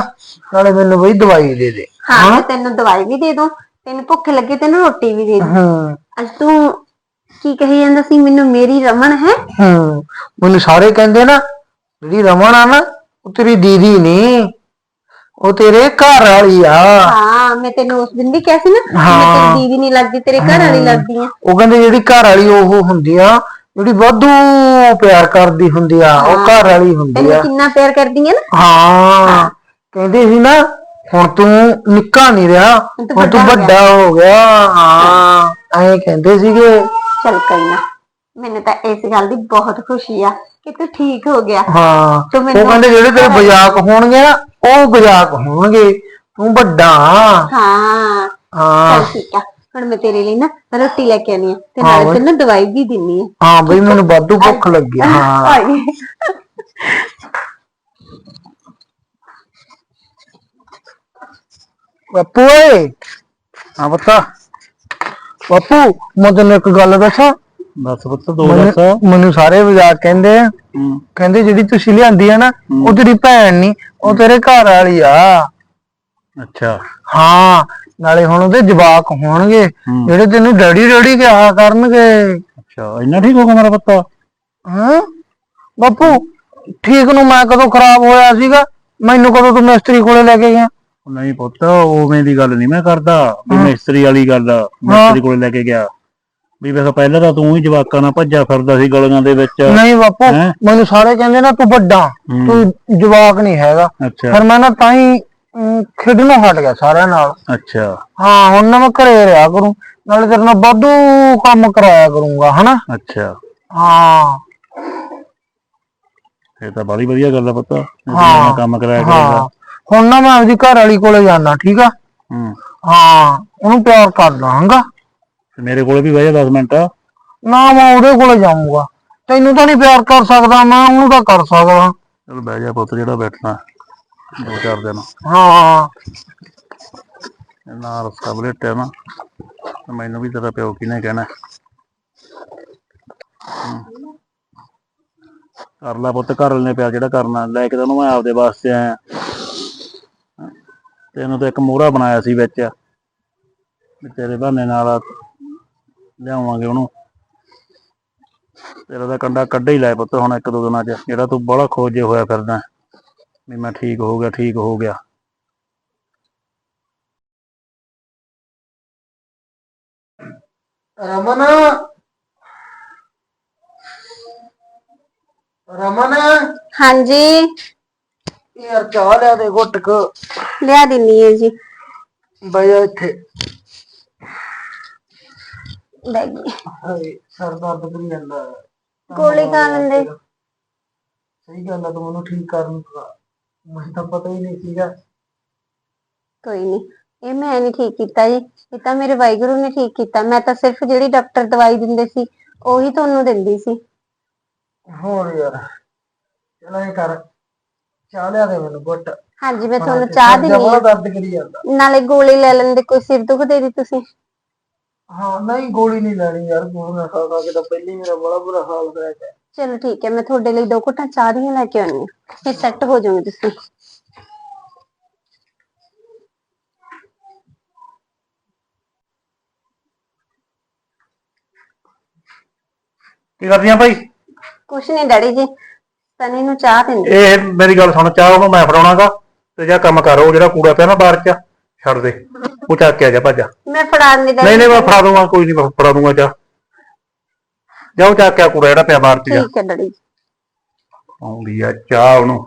ਨਾਲੇ ਮੈਨੂੰ ਬਈ ਦਵਾਈ ਦੇ ਦੇ। ਹਾਂ ਮੈਂ ਤੈਨੂੰ ਦਵਾਈ ਵੀ ਦੇ ਦੂੰ। ਤੈਨੂੰ ਭੁੱਖ ਲੱਗੇ ਤੈਨੂੰ ਰੋਟੀ ਵੀ ਦੇ ਦੂੰ। ਹੂੰ। ਅੱਜ ਤੂੰ ਕੀ ਕਹੀ ਜਾਂਦਾ ਸੀ ਮੈਨੂੰ ਮੇਰੀ ਰਮਨ ਹੈ? ਹੂੰ ਮੈਨੂੰ ਸਾਰੇ ਕਹਿੰਦੇ ਨਾ ਜਿਹੜੀ ਰਮਨ ਆ ਨਾ ਉਹ ਤੇਰੀ ਦੀਦੀ ਨਹੀਂ ਉਹ ਤੇਰੇ ਘਰ ਵਾਲੀ ਆ। ਹਾਂ ਮੈਂ ਤੈਨੂੰ ਉਸ ਦਿਨ ਵੀ ਕਿਹਾ ਸੀ ਨਾ ਮੈਂ ਹਾਂ। ਤੇਰੀ ਦੀਦੀ ਨਹੀਂ ਲੱਗਦੀ ਤੇਰੇ ਘਰ ਵਾਲੀ ਲੱਗਦੀ ਆ। ਉਹ ਕਹਿੰਦੇ ਜਿਹੜੀ ਘਰ ਵਾਲੀ ਉਹ ਹੁੰਦੀ ਆ ਜਿਹੜੀ ਵਾਧੂ ਪਿਆਰ ਕਰਦੀ ਹੁੰਦੀ ਆ ਉਹ ਘਰ ਵਾਲੀ ਹੁੰਦੀ ਤੈਨੂੰ ਆ। ਕਿੰਨਾ ਪਿਆਰ ਕਰਦੀ ਆ ਨਾ? ਹਾਂ। ਕਹਿੰਦੇ ਸੀ ਨਾ ਹੁਣ ਤੂੰ ਨਿੱਕਾ ਨਹੀਂ ਰਿਹਾ ਹੁਣ ਤੂੰ ਵੱਡਾ ਹੋ ਗਿਆ। ਹਾਂ। ਐਂ ਕਹਿੰਦੇ ਸੀਗੇ। ਚੱਲ ਕੋਈ ਨਾ। ਮੈਨੂੰ ਤਾਂ ਇਸ ਗੱਲ ਦੀ ਬਹੁਤ ਖੁਸ਼ੀ ਆ ਕਿ ਤੂੰ ਠੀਕ ਹੋ ਗਿਆ। ਹਾਂ ਤੂੰ ਉਹ ਮੈਨੂੰ ਕਹਿੰਦੇ ਜਿਹੜੇ ਤੇਰੇ ਮਜ਼ਾਕ ਹੋਣਗੇ ਨਾ ਉਹ ਮਜ਼ਾਕ ਹੋਣਗੇ। ਤੂੰ ਵੱਡਾ ਹਾਂ। ਹਾਂ। ਚੱਲ ਠੀਕ ਆ। ਹੁਣ ਮੈਂ ਤੇਰੇ ਲਈ ਨਾ ਰੋਟੀ ਲੈ ਕੇ ਆਨੀ ਆ ਤੇ ਹਾਂ ਨਾਲੇ ਬਈ। ਤੈਨੂੰ ਦਵਾਈ ਵੀ ਦਿੰਨੀ ਆ। ਹਾਂ ਬਈ ਮੈਨੂੰ ਵਾਧੂ ਭੁੱਖ ਲੱਗੀ ਆ, ਹਾਂ। ਹਾਏ। ਬਾਪੂ ਓਏ। ਹਾਂ ਬੱਤਾ ਬਾਪੂ ਮੈਂ ਤੈਨੂੰ ਇੱਕ ਗੱਲ ਦੱਸਾਂ? ਦੱਸ ਪੁੱਤ ਦੋ ਦੱਸ। ਮੈਨੂੰ ਮੈਨੂੰ ਸਾਰੇ ਮਜ਼ਾਕ ਕਹਿੰਦੇ ਆ। ਹੂੰ, ਕਹਿੰਦੇ ਜਿਹੜੀ ਤੁਸੀਂ ਲਿਆਂਦੀ ਆ ਨਾ ਉਹ ਤੇਰੀ ਭੈਣ ਨਹੀਂ ਉਹ ਤੇਰੇ ਘਰ ਵਾਲੀ ਆ। ਅੱਛਾ। ਹਾਂ ਨਾਲੇ ਹੁਣ ਉਹਦੇ ਜਵਾਕ ਹੋਣਗੇ ਹੂੰ। ਜਿਹੜੇ ਤੈਨੂੰ ਡੈਡੀ ਡੈਡੀ ਕਿਹਾ ਕਰਨਗੇ। ਅੱਛਾ ਇੰਨਾ ਠੀਕ ਹੋ ਗਿਆ ਮੇਰਾ ਪੁੱਤ? ਹਾਂ? ਬਾਪੂ ਠੀਕ ਨੂੰ ਮੈਂ ਕਦੋਂ ਖਰਾਬ ਹੋਇਆ ਸੀਗਾ? ਮੈਨੂੰ ਕਦੋਂ ਤੂੰ ਮਿਸਤਰੀ ਕੋਲੇ ਲੈ ਕੇ ਗਿਆ? ਨਹੀਂ ਪੁੱਤ ਉਵੇਂ ਦੀ ਗੱਲ ਨਹੀਂ ਮੈਂ ਕਰਦਾ ਵੀ ਮਿਸਤਰੀ ਵਾਲੀ ਗੱਲ ਆ, ਮਿਸਤਰੀ ਕੋਲੇ ਲੈ ਕੇ ਗਿਆ। ਵੀ ਵੇਖ ਪਹਿਲਾਂ ਤਾਂ ਤੂੰ ਹੀ ਜਵਾਕਾਂ ਨਾਲ ਭੱਜਾ ਫਿਰਦਾ ਸੀ ਗਲੀਆਂ ਦੇ ਵਿੱਚ। ਨਹੀਂ ਬਾਪੂ ਹੈਂ? ਮੈਨੂੰ ਸਾਰੇ ਕਹਿੰਦੇ ਨਾ ਤੂੰ ਵੱਡਾ। ਤੂੰ ਜਵਾਕ ਨਹੀਂ ਹੈਗਾ। ਅੱਛਾ। ਫਿਰ ਮੈਂ ਨਾ ਤਾਂ ਹੀ ਅਮ, ਖੇਡਣੋਂ ਹਟ ਗਿਆ ਸਾਰਿਆਂ ਨਾਲ। ਅੱਛਾ। ਹਾਂ ਹੁਣ ਨਾ ਮੈਂ ਘਰੇ ਰਿਹਾ ਕਰੂੰ ਨਾਲੇ ਤੇਰੇ ਨਾਲ ਵਾਧੂ ਕੰਮ ਕਰਾਇਆ ਕਰੂੰਗਾ ਹਨਾ? ਅੱਛਾ। ਹਾਂ। ਇਹ ਤਾਂ ਬੜੀ ਵਧੀਆ ਗੱਲ ਆ ਪੁੱਤ ਹਾਂ। ਕੰਮ ਕਰਾਇਆ ਹਾਂ। ਕਰੇਗਾ ਹੁਣ ਨਾ ਮੈਂ ਆਪਦੀ ਘਰ ਵਾਲੀ ਕੋਲੇ ਜਾਣਾ ਠੀਕ ਆ? ਹੂੰ। ਹਾਂ ਉਹਨੂੰ ਪਿਆਰ ਕਰਦਾ ਹਾਂਗਾ। ਤੇ ਮੇਰੇ ਕੋਲੇ ਵੀ ਬਹਿ ਜਾ 10 ਮਿੰਟ। ਨਾ ਮੈਂ ਉਹਦੇ ਕੋਲੇ ਜਾਊਂਗਾ। ਤੈਨੂੰ ਤਾਂ ਨਹੀਂ ਪਿਆਰ ਕਰ ਸਕਦਾ ਮੈਂ ਉਹਨੂੰ ਤਾਂ ਕਰ ਸਕਦਾ। ਚਲ ਬਹਿ ਜਾ ਪੁੱਤ ਜਿਹੜਾ ਬੈਠਣਾ। ਦੋ ਚਾਰ ਦਿਨ। ਹਾਂ। ਨਾ ਰਸਤਾ ਬਲੇਟਿਆ ਨਾ ਤੇ ਮੈਨੂੰ ਵੀ ਤੇਰਾ ਪਿਓ ਕਿਨੇ ਕਹਿਣਾ। ਹਮ। ਕਰ ਲੈ ਪੁੱਤ ਘਰ ਨੇ ਪਿਆ ਜਿਹੜਾ ਕਰਨਾ। ਲੈ ਕੇ ਤੈਨੂੰ ਮੈਂ ਆਪਦੇ ਵਾਸਤੇ ਆਇਆ। ਤੈਨੂੰ ਤਾਂ ਇੱਕ ਮੋਹਰਾ ਬਣਾਇਆ ਸੀ ਵਿੱਚ। ਵੀ ਤੇਰੇ ਬਹਾਨੇ ਨਾਲ ਲਿਆਵਾਂਗੇ ਉਹਨੂੰ। ਤੇਰਾ ਤਾਂ ਕੰਡਾ ਕੱਢ ਹੀ ਲੈ ਪੁੱਤ ਹੁਣ ਇੱਕ ਦੋ ਦਿਨਾਂ ਚ ਜਿਹੜਾ ਤੂੰ ਬੜਾ ਖੋਜੇ ਹੋਇਆ ਫਿਰਦਾ। ਵੀ ਮੈਂ ਠੀਕ ਹੋ ਗਿਆ ਠੀਕ ਹੋ ਗਿਆ। ਰਮਨ। ਰਮਨ। ਹਾਂਜੀ। ਯਾਰ ਚਾਹ ਲਿਆ ਦੇ ਘੁੱਟਕ ਲਿਆ ਦਿੰਨੀ ਹੈ ਜੀ। ਬਈ ਇੱਥੇ। ਗਈ। ਹਾਏ ਸਰ ਦਰਦ ਕਰੀ ਜਾਂਦਾ ਗੋਲੀ ਖਾ ਲੈਂਦੇ ਸਹੀ ਗੱਲ ਆ ਤੂੰ ਮੈਨੂੰ ਠੀਕ ਕਰਨ ਦਾ ਮੈਨੂੰ ਤਾਂ ਪਤਾ ਹੀ ਨਹੀਂ ਸੀਗਾ। ਕੋਈ ਨਹੀਂ ਇਹ ਮੈਂ ਨਹੀਂ ਠੀਕ ਕੀਤਾ ਜੀ। ਇਹ ਤਾਂ ਮੇਰੇ ਵਾਹਿਗੁਰੂ ਨੇ ਠੀਕ ਕੀਤਾ। ਮੈਂ ਤਾਂ ਸਿਰਫ ਜਿਹੜੀ ਡਾਕਟਰ ਦਵਾਈ ਦਿੰਦੇ ਸੀ ਉਹੀ ਤੁਹਾਨੂੰ ਦਿੰਦੀ ਸੀ। ਹੋਰ ਯਾਰ ਚਲ ਕਰ। ਚਾਹ ਲਿਆ ਦੇ ਮੈਨੂੰ ਘੁੱਟ। ਹਾਂਜੀ ਮੈਂ ਤੁਹਾਨੂੰ ਚਾਹ ਦਰਦ ਕਰੀ ਜਾਂਦਾ। ਨਾਲੇ ਗੋਲੀ ਲੈ ਲੈਂਦੇ ਕੋਈ ਸਿਰ ਦੁਖ ਦੇ ਦੀ ਤੁਸੀਂ? ਹਾਂ ਨਹੀਂ ਗੋਲੀ ਨਹੀਂ ਲੈਣੀ ਯਾਰ ਗੋਲੀਆਂ ਖਾ ਖਾ ਕੇ ਤਾਂ ਪਹਿਲੀ ਮੇਰਾ ਬੜਾ ਬੁਰਾ ਹਾਲ ਹੋਇਆ ਪਿਆ। ਚਲੋ ਠੀਕ ਹੈ ਮੈਂ ਤੁਹਾਡੇ ਲਈ ਦੋ ਘੁੱਟਾਂ ਚਾਹ ਦੀਆਂ ਲੈ ਕੇ ਆਉਣੀ ਫਿਰ ਸੈੱਟ ਹੋ ਜਾਓਗੇ ਤੁਸੀਂ। ਕੀ ਕਰਦੀਆਂ ਭਾਈ? ਕੁਛ ਨਹੀਂ ਡੈਡੀ ਜੀ। ਸਨੀ ਨੂੰ ਚਾਹ ਦਿੰਦੇ। ਇਹ ਮੇਰੀ ਗੱਲ ਸੁਣ ਚਾਹ ਉਹਨੂੰ ਮੈਂ ਫੜਾਉਣਾਗਾ ਤੇ ਜਾਂ ਕੰਮ ਕਰ ਉਹ ਜਿਹੜਾ ਕੂੜਾ ਪਿਆ ਨਾ ਬਾਹਰ ਚ ਛੱਡ ਦੇ ਉਹ ਚੱਕ ਕੇ ਆ ਜਾ ਭੱਜ ਮੈਂ ਫੜਾਉਣ ਦੀ ਨਹੀਂ ਨਹੀਂ ਮੈਂ ਫੜਾ ਦੂੰਗਾ ਕੋਈ ਨਹੀਂ ਮੈਂ ਫੜਾ ਦੂੰਗਾ ਚਾਹ। ਜਾਓ ਚੱਕ ਕੇ ਆ ਕੂੜਾ ਜਿਹੜਾ ਪਿਆ ਬਾਹਰ ਚ ਜਾ ਠੀਕ ਹੈ ਜੀ। ਆਉਂਦੀ ਆ ਚਾਹ ਉਹਨੂੰ।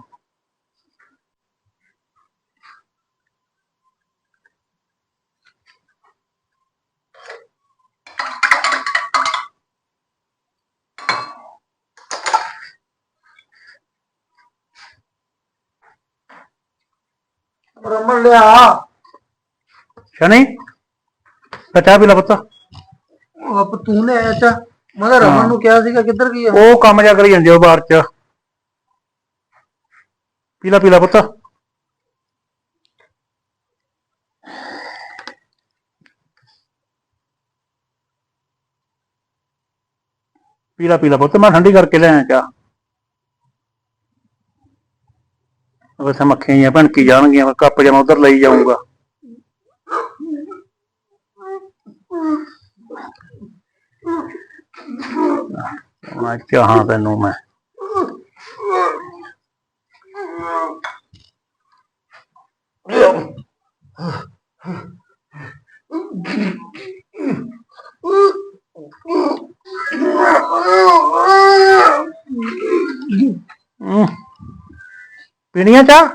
ਰਮਨ ਲਿਆ। ਸ਼ਨੀ ਤਾਂ ਚਾਹ ਪੀ ਲੈ ਪੁੱਤ। ਆਪ ਤੂੰ ਲੈ ਆਇਆ ਚਾ ਮੈਂ ਤਾਂ ਰਮਨ ਨੂੰ ਕਿਹਾ ਸੀਗਾ ਕਿੱਧਰ ਗਈ ਆ? ਉਹ ਕੰਮ ਜਾ ਕਰੀ ਜਾਂਦੇ ਉਹ ਬਾਹਰ ਚ। ਪੀ ਲੈ ਪੀ ਲੈ ਪੁੱਤ। ਪੀਲਾ ਪੀਲਾ ਪੁੱਤ ਮੈਂ ਠੰਡੀ ਕਰਕੇ ਚਾਹ। ਵੈਸੇ ਮੱਖੀਆਂ ਜਿਹੀਆਂ ਭਣਕੀ ਜਾਣਗੀਆਂ ਮੈਂ ਕੱਪ ਜਮਾ ਉਧਰ ਲਈ ਜਾਊਂਗਾ। ਮੈਂ ਚਾਹਾਂ ਤੈਨੂੰ ਮੈਂ। ਪੀਣੀ ਆ ਚਾਹ?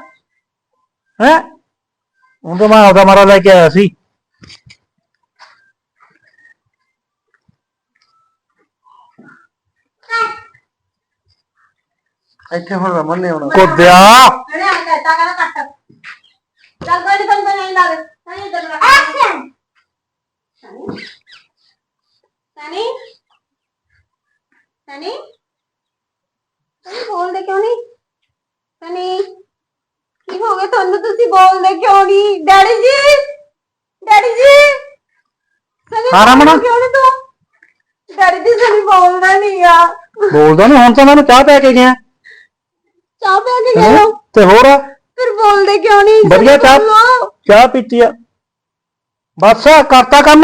ਹੈ? ਹੁਣ ਤਾਂ ਮੈਂ ਆਪਦਾ ਮਾਰਾ ਲੈ ਕੇ ਆਇਆ ਸੀ। ਇੱਥੇ ਹੁਣ ਰਮਨ ਨੇ ਆਉਣਾ। ਕੁੱਦਿਆ ਅਰੇ ਆ ਕਹਿਤਾ ਕਹਿੰਦਾ ਕੱਟ ਚੱਲ ਕੋਈ ਨਹੀਂ ਤੈਨੂੰ ਨਹੀਂ ਲੱਗ ਨਹੀਂ ਇਧਰ ਰੱਖ ਐਕਸ਼ਨ ਸਨੀ? ਸਨੀ? ਸਨੀ ਬੋਲਦੇ ਕਿਉਂ ਨਹੀਂ? ਸਨੀ ਕੀ ਹੋ ਗਿਆ ਤੁਹਾਨੂੰ ਤੁਸੀਂ ਬੋਲਦੇ ਕਿਉਂ ਨਹੀਂ ਡੈਡੀ ਜੀ? ਡੈਡੀ ਜੀ? ਸਨੀ ਹਾਂ, ਰਮਨ। ਬੋਲਦਾ ਕਿਉਂ ਨਹੀਂ ਤੂੰ? ਡੈਡੀ ਜੀ ਸਨੀ ਬੋਲਦਾ ਨਹੀਂ ਆ। ਬੋਲਦਾ ਨਹੀਂ ਹੁਣ ਤਾਂ ਮੈਨੂੰ ਚਾਹ ਪੈ ਕੇ ਗਿਆ। ਚਾਹ ਪੀ ਕੇ ਗਏ ਹੋ? ਤੇ ਹੋਰ ਫਿਰ ਬੋਲਦੇ ਕਿਉਂ ਨਹੀਂ ਵਧੀਆ ਚਾਹ। ਚਾਹ ਪੀਤੀ ਆ। ਬਸ ਕਰਤਾ ਕੰਮ।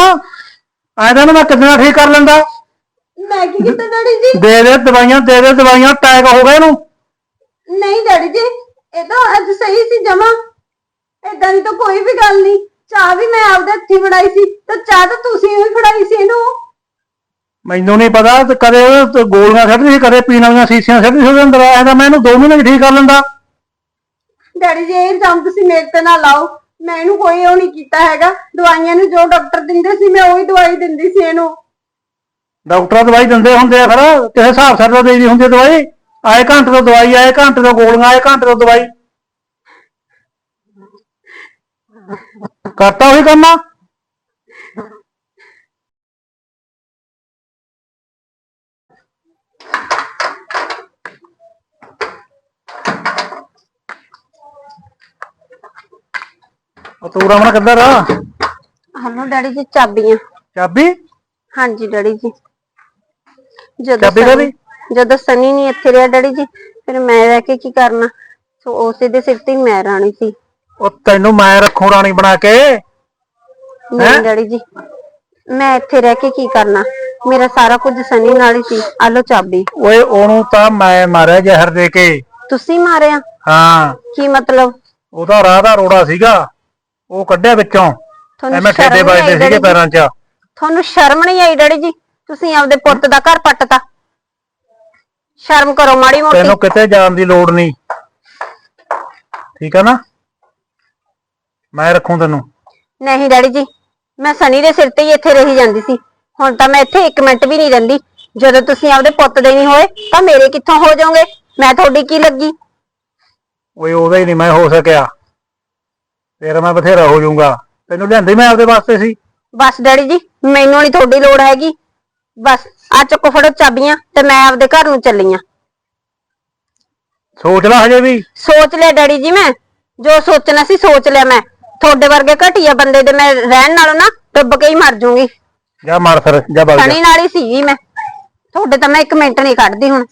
ਐਂ ਤਾਂ ਨਾ ਮੈਂ ਕਿੰਨਾ ਠੀਕ ਕਰ ਲੈਂਦਾ। ਮੈਂ ਕੀ ਕੀਤਾ ਡੈਡੀ ਜੀ? ਦੇ ਦੇ ਦਵਾਈਆਂ ਦੇ ਦੇ ਦਵਾਈਆਂ ਟੈਗ ਹੋ ਗਏ ਇਹਨੂੰ। ਨਹੀਂ ਡੈਡੀ ਜੀ ਇਹ ਤਾਂ ਅੱਜ ਸਹੀ ਸੀ ਜਮਾ। ਏਦਾਂ ਦੀ ਤਾਂ ਕੋਈ ਵੀ ਗੱਲ ਨਹੀਂ। ਚਾਹ ਵੀ ਮੈਂ ਆਪਦੇ ਹੱਥੀਂ ਫੜਾਈ ਸੀ ਤੇ ਚਾਹ ਤਾਂ ਤੁਸੀਂ ਹੀ ਫੜਾਈ ਸੀ ਇਹਨੂੰ। ਮੈਨੂੰ ਨਹੀਂ ਪਤਾ ਤੇ ਕਦੇ ਉਹ ਤੇ ਗੋਲੀਆਂ ਛੱਡਦੀ ਸੀ ਕਦੇ ਪੀਣ ਵਾਲੀਆਂ ਸੀਸੀਆਂ ਛੱਡਦੀ ਸੀ ਉਹਦੇ ਅੰਦਰ। ਐਂ ਤਾਂ ਮੈਂ ਇਹਨੂੰ 2 ਮਹੀਨੇ 'ਚ ਠੀਕ ਕਰ ਲੈਂਦਾ। ਡੈਡੀ ਜੀ ਇਹ ਇਲਜ਼ਾਮ ਤੁਸੀਂ ਮੇਰੇ ਤੇ ਨਾ ਲਾਓ। ਮੈਂ ਇਹਨੂੰ ਕੋਈ ਉਹ ਨਹੀਂ ਕੀਤਾ ਹੈਗਾ। ਦਵਾਈਆਂ ਨੂੰ ਜੋ ਡਾਕਟਰ ਦਿੰਦੇ ਸੀ ਮੈਂ ਉਹੀ ਦਵਾਈ ਦਿੰਦੀ ਸੀ ਇਹਨੂੰ। ਡਾਕਟਰ ਦਵਾਈ ਦਿੰਦੇ ਹੁੰਦੇ ਆ ਫਿਰ। ਕਿਸੇ ਹਿਸਾਬ ਸਿਰ ਤੋਂ ਦੇਈਦੀ ਹੁੰਦੀ ਆ ਦਵਾਈ। ਆਏ ਘੰਟੇ ਤੋਂ ਦਵਾਈ ਆਏ ਘੰਟੇ ਤੋਂ ਗੋਲੀਆਂ ਆਏ ਘੰਟੇ ਤੋਂ ਦਵਾਈ। ਕਰਤਾ ਉਹੀ ਕੰਮ ਆ? ਉਹ ਤੂੰ ਰਮਣ ਕਿੱਧਰ ਆ? ਹਲੋ ਡੈਡੀ ਜੀ ਚਾਬੀਆਂ ਚਾਬੀ? ਹਾਂਜੀ ਡੈਡੀ ਜੀ। ਜਦੋਂ ਚਾਬੀ ਸਨੀ-? ਜਦੋਂ ਸਨੀ ਨਹੀਂ ਇੱਥੇ ਰਿਹਾ ਡੈਡੀ ਜੀ ਫਿਰ ਮੈਂ ਰਹਿ ਕੇ ਕੀ ਕਰਨਾ? ਸੋ ਉਸੇ ਦੇ ਸਿਰ ਤੇ ਹੀ ਮੈਂ ਰਾਣੀ ਸੀ। ਉਹ ਤੈਨੂੰ ਮੈਂ ਰੱਖੂ ਰਾਣੀ ਬਣਾ ਕੇ। ਨਹੀਂ ਡੈਡੀ ਜੀ ਮੈਂ ਇੱਥੇ ਰਹਿ ਕੇ ਕੀ ਕਰਨਾ? ਮੇਰਾ ਸਾਰਾ ਕੁਝ ਸਨੀ ਨਾਲ ਹੀ ਸੀ। ਆਲੋ ਚਾਬੀ। ਓਏ ਉਹਨੂੰ ਤਾਂ ਮੈਂ ਮਾਰਿਆ ਜ਼ਹਿਰ ਦੇ ਕੇ। ਤੁਸੀਂ ਮਾਰਿਆ? ਹਾਂ। ਕੀ ਮਤਲਬ? ਉਹਦਾ ਰਾਹ ਦਾ ਰੋੜਾ ਸੀਗਾ। ਉਹ ਕੱਢਿਆ ਵਿੱਚੋਂ। ਤੁਹਾਨੂੰ ਐਵੇਂ ਆਈ ਵੱਜਦੇ ਸੀਗੇ? ਪੈਰਾਂ 'ਚ। ਤੁਹਾਨੂੰ ਸ਼ਰਮ ਨਹੀਂ ਆਈ ਡੈਡੀ ਜੀ? ਤੁਸੀਂ ਆਪਦੇ ਪੁੱਤ ਦਾ ਘਰ ਪੱਟਤਾ। ਸ਼ਰਮ ਕਰੋ ਮਾੜੀ ਮੋਟੀ। ਤੈਨੂੰ ਕਿਤੇ ਜਾਣ ਦੀ ਲੋੜ ਨਹੀਂ। ਠੀਕ ਆ ਨਾ? ਮੈਂ ਰੱਖੂ ਤੈਨੂੰ। ਨਹੀਂ ਡੈਡੀ ਜੀ ਮੈਂ ਸਨੀ ਦੇ ਸਿਰ ਤੇ ਹੀ ਇੱਥੇ ਰਹੀ ਜਾਂਦੀ ਸੀ। ਹੁਣ ਤਾਂ ਮੈਂ ਇੱਥੇ 1 ਮਿੰਟ ਵੀ ਨਹੀਂ ਰਹਿੰਦੀ। ਜਦੋਂ ਤੁਸੀਂ ਆਪਦੇ ਪੁੱਤ ਦੇ ਨਹੀਂ ਹੋਏ ਤਾਂ ਮੇਰੇ ਕਿੱਥੋਂ ਹੋ ਜਾਓਗੇ? ਮੈਂ ਤੁਹਾਡੀ ਕੀ ਲੱਗੀ? ਓਏ ਉਹਦਾ ਹੀ ਨਹੀਂ ਮੈਂ ਹੋ ਸਕਿਆ। ਤੇਰਾ ਮੈਂ ਬਥੇਰਾ ਹੋ ਜਾਊਂਗਾ। ਤੈਨੂੰ ਲਿਆਂਦੀ ਮੈਂ ਆਪਦੇ ਵਾਸਤੇ ਸੀ। ਬਸ ਡੈਡੀ ਜੀ ਮੈਨੂੰ ਨਹੀਂ ਤੁਹਾਡੀ ਲੋੜ ਹੈਗੀ। ਬਸ ਆ ਚੱਕੋ ਫੜੋ ਚਾਬੀਆਂ ਤੇ ਮੈਂ ਆਪਦੇ ਘਰ ਨੂੰ ਚੱਲੀ ਆਂ। ਸੋਚ ਲੈ ਹਜੇ ਵੀ। ਸੋਚ ਲਿਆ ਡੈਡੀ ਜੀ ਮੈਂ। ਜੋ ਸੋਚਣਾ ਸੀ ਸੋਚ ਲਿਆ ਮੈਂ। ਤੁਹਾਡੇ ਵਰਗੇ ਘਟੀਆ ਬੰਦੇ ਦੇ ਮੈਂ ਰਹਿਣ ਨਾਲੋਂ ਨਾ ਡੁੱਬ ਕੇ ਹੀ ਮਰ ਜਾਊਂਗੀ ਜਾ ਮਾਰ ਫਿਰ ਜਾ ਬਗ ਜਾ। ਸਣੀ ਨਾਲ ਹੀ ਸੀਗੀ ਮੈਂ। ਤੁਹਾਡੇ ਤਾਂ ਮੈਂ 1 ਮਿੰਟ ਨਹੀਂ ਕੱਢਦੀ ਹੁਣ।